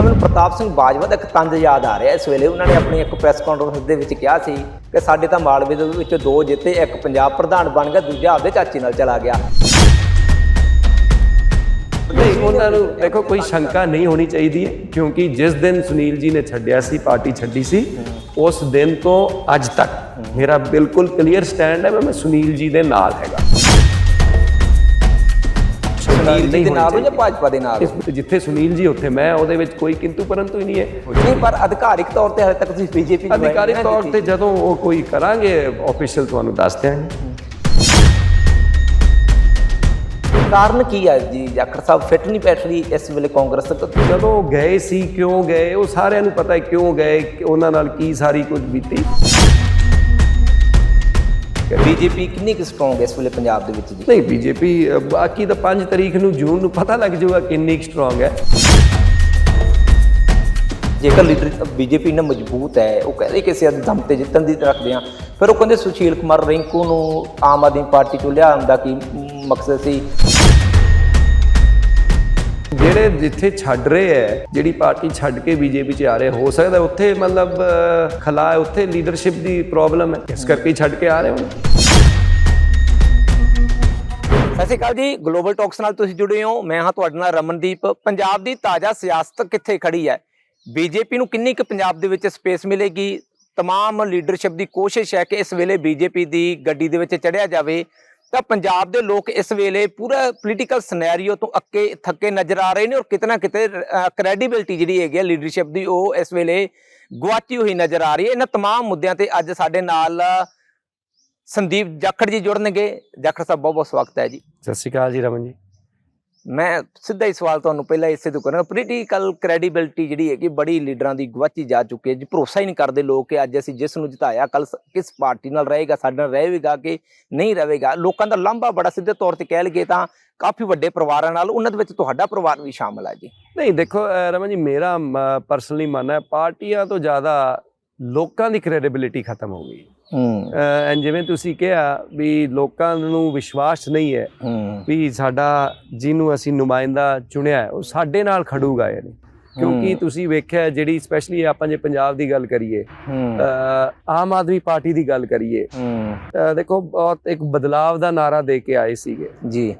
ਤਾਂ ਮੈਨੂੰ ਪ੍ਰਤਾਪ ਸਿੰਘ ਬਾਜਵਾ ਦਾ ਇੱਕ ਤੰਜ ਯਾਦ ਆ ਰਿਹਾ। ਇਸ ਵੇਲੇ ਉਹਨਾਂ ਨੇ ਆਪਣੀ ਇੱਕ ਪ੍ਰੈਸ ਕਾਨਫਰੰਸ ਦੇ ਵਿੱਚ ਕਿਹਾ ਸੀ ਕਿ ਸਾਡੇ ਤਾਂ ਮਾਲਵੇ ਦੇ ਵਿੱਚ ਦੋ ਜਿੱਤੇ, ਇੱਕ ਪੰਜਾਬ ਪ੍ਰਧਾਨ ਬਣ ਗਿਆ, ਦੂਜਾ ਆਪਦੇ ਚਾਚੇ ਨਾਲ ਚਲਾ ਗਿਆ। ਨਹੀਂ ਉਹਨਾਂ ਨੂੰ ਦੇਖੋ, ਕੋਈ ਸ਼ੰਕਾ ਨਹੀਂ ਹੋਣੀ ਚਾਹੀਦੀ ਹੈ ਕਿਉਂਕਿ ਜਿਸ ਦਿਨ ਸੁਨੀਲ ਜੀ ਨੇ ਛੱਡਿਆ ਸੀ, ਪਾਰਟੀ ਛੱਡੀ ਸੀ, ਉਸ ਦਿਨ ਤੋਂ ਅੱਜ ਤੱਕ ਮੇਰਾ ਬਿਲਕੁਲ ਕਲੀਅਰ ਸਟੈਂਡ ਹੈ ਵੀ ਮੈਂ ਸੁਨੀਲ ਜੀ ਦੇ ਨਾਲ ਹੈਗਾ। ਸੁਨੀਲ ਜੀ ਦੇ ਨਾਲ ਹੋ ਜਾਂ ਭਾਜਪਾ ਦੇ ਨਾਲ? ਇਸ- ਜਿੱਥੇ ਸੁਨੀਲ ਜੀ ਉੱਥੇ ਮੈਂ ਉਹਦੇ ਵਿੱਚ ਕੋਈ ਕਿੰਤੂ ਪਰੰਤੂ ਹੀ ਨਹੀਂ ਹੈ। ਨਹੀਂ ਪਰ ਅਧਿਕਾਰਿਕ ਤੌਰ ਤੇ ਹਾਲੇ ਤੱਕ ਤੁਸੀਂ ਬੀਜੇਪੀ ਅਧਿਕਾਰਿਕ ਤੌਰ ਤੇ ਜਦੋਂ ਉਹ ਕੋਈ ਕਰਾਂਗੇ ਆਫੀਸ਼ੀਅਲ ਤੁਹਾਨੂੰ ਦੱਸ ਦਿਆਂਗੇ। ਕਾਰਨ ਕੀ ਹੈ ਜੀ? ਜਾਖੜ ਸਾਹਿਬ ਫਿੱਟ ਨਹੀਂ ਬੈਠ ਰਹੀ ਇਸ ਵੇਲੇ ਕਾਂਗਰਸ ਤੱਕ? ਜਦੋਂ ਗਏ ਸੀ ਕਿਉਂ ਗਏ? ਉਹ ਸਾਰਿਆਂ ਨੂੰ ਪਤਾ ਹੈ ਕਿਉਂ ਗਏ ਉਹਨਾਂ ਨਾਲ ਕੀ ਸਾਰੀ ਕੁਝ ਬੀਤੀ। ਬੀਜੇਪੀ ਕਿੰਨੀ ਕੁ ਸਟਰੋਂਗ ਹੈ ਇਸ ਵੇਲੇ ਪੰਜਾਬ ਦੇ ਵਿੱਚ ਜੀ? ਨਹੀਂ ਬੀਜੇਪੀ ਬਾਕੀ ਤਾਂ 5 ਤਰੀਕ ਨੂੰ ਜੂਨ ਨੂੰ ਪਤਾ ਲੱਗ ਜਾਊਗਾ ਕਿੰਨੀ ਸਟਰੋਂਗ ਹੈ। ਜੇਕਰ ਲੀਡਰ ਬੀਜੇਪੀ ਨਾਲ ਮਜ਼ਬੂਤ ਹੈ ਉਹ ਕਹਿੰਦੇ ਕਿ ਅੱਜ ਦਮ ਤੇ ਜਿੱਤਣ ਦੀ ਰੱਖਦੇ ਹਾਂ। ਫਿਰ ਉਹ ਕਹਿੰਦੇ ਸੁਸ਼ੀਲ ਕੁਮਾਰ ਰਿੰਕੂ ਨੂੰ ਆਮ ਆਦਮੀ ਪਾਰਟੀ ਚੋਂ ਲਿਆਉਣ ਦਾ ਕੀ ਮਕਸਦ ਸੀ? ਜਿਹੜੇ ਜਿੱਥੇ ਛੱਡ ਰਹੇ ਹੈ ਜਿਹੜੀ ਪਾਰਟੀ ਛੱਡ ਕੇ ਬੀਜੇਪੀ ਚ ਆ ਰਹੇ ਹੋ ਸਕਦਾ ਉੱਥੇ ਮਤਲਬ ਅਹ, ਖਲਾ ਹੈ ਉੱਥੇ ਲੀਡਰਸ਼ਿਪ ਦੀ ਪ੍ਰੋਬਲਮ ਹੈ ਇਸ ਕਰਕੇ ਹੀ ਛੱਡ ਕੇ ਆ ਰਹੇ ਹੋ ਸਤਿ ਸ਼੍ਰੀ ਅਕਾਲ ਜੀ ਗਲੋਬਲ ਟਾਕਸ ਨਾਲ ਤੁਸੀਂ ਜੁੜੇ ਹੋ ਮੈਂ ਹਾਂ ਤੁਹਾਡੇ ਨਾਲ ਰਮਨਦੀਪ ਪੰਜਾਬ ਦੀ ਤਾਜ਼ਾ ਸਿਆਸਤ ਕਿੱਥੇ ਖੜੀ ਹੈ ਬੀਜੇਪੀ ਨੂੰ ਕਿੰਨੀ ਕੁ ਪੰਜਾਬ ਦੇ ਵਿੱਚ ਸਪੇਸ ਮਿਲੇਗੀ तमाम ਲੀਡਰਸ਼ਿਪ ਦੀ ਕੋਸ਼ਿਸ਼ ਹੈ ਕਿ ਇਸ ਵੇਲੇ ਬੀਜੇਪੀ ਦੀ ਗੱਡੀ ਦੇ ਵਿੱਚ ਚੜਿਆ ਜਾਵੇ ਤਾਂ ਪੰਜਾਬ ਦੇ ਲੋਕ ਇਸ ਵੇਲੇ ਪੂਰਾ ਪੋਲੀਟੀਕਲ ਸਿਨੈਰੀਓ ਤੋਂ ਅੱਕੇ ਥੱਕੇ ਨਜ਼ਰ ਆ ਰਹੇ ਨੇ ਔਰ ਕਿਤਨਾ ਕਿਤੇ ਕ੍ਰੈਡੀਬਿਲਟੀ ਜਿਹੜੀ ਹੈਗੀ ਹੈ ਲੀਡਰਸ਼ਿਪ ਦੀ ਉਹ ਇਸ ਵੇਲੇ ਗੁਆਚੀ ਹੋਈ ਨਜ਼ਰ ਆ ਰਹੀ ਹੈ ਇਹਨਾਂ तमाम ਮੁੱਦਿਆਂ ਤੇ ਅੱਜ ਸਾਡੇ ਨਾਲ ਸੰਦੀਪ ਜਾਖੜ ਜੀ ਜੁੜਨਗੇ ਜਾਖੜ ਸਾਹਿਬ ਬਹੁਤ ਬਹੁਤ ਸਵਾਗਤ ਹੈ ਜੀ ਸਤਿ ਸ਼੍ਰੀ ਅਕਾਲ ਜੀ ਰਮਨ ਜੀ ਮੈਂ ਸਿੱਧਾ ਹੀ ਸਵਾਲ ਤੁਹਾਨੂੰ ਪਹਿਲਾਂ ਇਸੇ ਤੋਂ ਕਰਾਂਗਾ। ਪੋਲੀਟੀਕਲ ਕ੍ਰੈਡੀਬਿਲਟੀ ਜਿਹੜੀ ਹੈਗੀ, ਬੜੀ ਲੀਡਰਾਂ ਦੀ ਗਵਾਚੀ ਜਾ ਚੁੱਕੀ ਹੈ ਜੀ। ਭਰੋਸਾ ਹੀ ਨਹੀਂ ਕਰਦੇ ਲੋਕ ਕਿ ਅੱਜ ਅਸੀਂ ਜਿਸ ਨੂੰ ਜਿਤਾਇਆ ਕੱਲ ਕਿਸ ਪਾਰਟੀ ਨਾਲ ਰਹੇਗਾ, ਸਾਡੇ ਨਾਲ ਰਹੇਗਾ ਕਿ ਨਹੀਂ ਰਹੇਗਾ। ਲੋਕਾਂ ਦਾ ਲਾਂਭਾ ਬੜਾ ਸਿੱਧੇ ਤੌਰ ਤੇ ਕਹਿ ਲਈਏ ਤਾਂ ਕਾਫੀ ਵੱਡੇ ਪਰਿਵਾਰਾਂ ਨਾਲ ਉਹਨਾਂ ਦੇ ਵਿੱਚ ਤੁਹਾਡਾ ਪਰਿਵਾਰ ਵੀ ਸ਼ਾਮਲ ਹੈ ਜੀ। ਨਹੀਂ, ਦੇਖੋ ਰਮਨ ਜੀ, ਮੇਰਾ ਪਰਸਨਲੀ ਮੰਨਣਾ ਹੈ, ਪਾਰਟੀਆਂ ਤੋਂ ਜ਼ਿਆਦਾ ਲੋਕਾਂ ਦੀ ਕ੍ਰੈਡੀਬਿਲਿਟੀ ਖਤਮ ਹੋ ਗਈ ਹੂੰ। ਜਿਵੇਂ ਤੁਸੀਂ ਕਿਹਾ ਵੀ ਲੋਕਾਂ ਨੂੰ ਵਿਸ਼ਵਾਸ ਨਹੀਂ ਹੈ ਵੀ ਸਾਡਾ ਜਿਹਨੂੰ ਅਸੀਂ ਨੁਮਾਇੰਦਾ ਚੁਣਿਆ ਉਹ ਸਾਡੇ ਨਾਲ ਖੜੂਗਾ ਯਾਨੀ ਕਿਉਂਕਿ। ਤੁਸੀਂ ਵੇਖਿਆ ਜਿਹੜੀ ਸਪੈਸ਼ਲੀ ਆਪਾਂ ਜੇ ਪੰਜਾਬ ਦੀ ਗੱਲ ਕਰੀਏ ਆਮ ਆਦਮੀ ਪਾਰਟੀ ਦੀ ਗੱਲ ਕਰੀਏ ਦੇਖੋ ਬਹੁਤ ਇੱਕ ਬਦਲਾਵ ਦਾ ਨਾਰਾ ਦੇ ਕੇ ਆਏ ਸੀਗੇ। ਜੀ।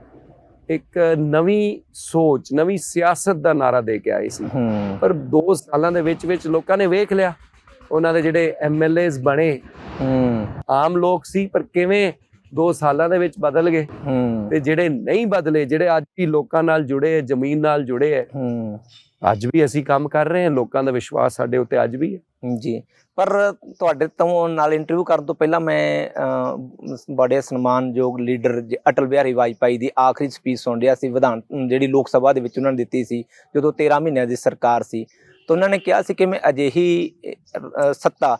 ਇੱਕ ਨਵੀਂ ਸੋਚ ਨਵੀਂ ਸਿਆਸਤ ਦਾ ਨਾਰਾ ਦੇ ਕੇ ਆਏ ਸੀ। ਪਰ 2 ਸਾਲਾਂ ਦੇ ਵਿੱਚ ਵਿੱਚ ਲੋਕਾਂ ਨੇ ਵੇਖ ਲਿਆ। ਉਹਨਾਂ ਦੇ ਜਿਹੜੇ ਐਮਐਲਏਸ ਬਣੇ ਹੂੰ। ਆਮ ਲੋਕ ਸੀ ਪਰ ਕਿਵੇਂ 2 ਸਾਲਾਂ ਦੇ ਵਿੱਚ ਬਦਲ ਗਏ ਹੂੰ। ਤੇ ਜਿਹੜੇ ਨਹੀਂ ਬਦਲੇ ਜਿਹੜੇ ਅੱਜ ਵੀ ਲੋਕਾਂ ਨਾਲ ਜੁੜੇ ਹੈ ਜ਼ਮੀਨ ਨਾਲ ਜੁੜੇ ਹੈ ਹੂੰ। ਅੱਜ ਵੀ ਅਸੀਂ ਕੰਮ ਕਰ ਰਹੇ ਹਾਂ ਲੋਕਾਂ ਦਾ ਵਿਸ਼ਵਾਸ ਸਾਡੇ ਉੱਤੇ ਅੱਜ ਵੀ ਹੈ। ਜੀ। ਪਰ ਤੁਹਾਡੇ ਤੋਂ ਨਾਲ ਇੰਟਰਵਿਊ ਕਰਨ ਤੋਂ ਪਹਿਲਾਂ ਮੈਂ ਬੜੇ ਸਨਮਾਨਯੋਗ ਲੀਡਰ ਅਟਲ ਬਿਹਾਰੀ ਵਾਜਪਾਈ ਦੀ ਆਖਰੀ ਸਪੀਚ ਸੁਣ ਰਿਹਾ ਸੀ ਵਿਧਾਨ ਜਿਹੜੀ ਲੋਕ ਸਭਾ ਦੇ ਵਿੱਚ ਉਹਨਾਂ ਨੇ ਦਿੱਤੀ ਸੀ ਜਦੋਂ 13 ਮਹੀਨਿਆਂ ਦੀ ਸਰਕਾਰ ਸੀ। तो उन्होंने कहा कि मैं अजि सत्ता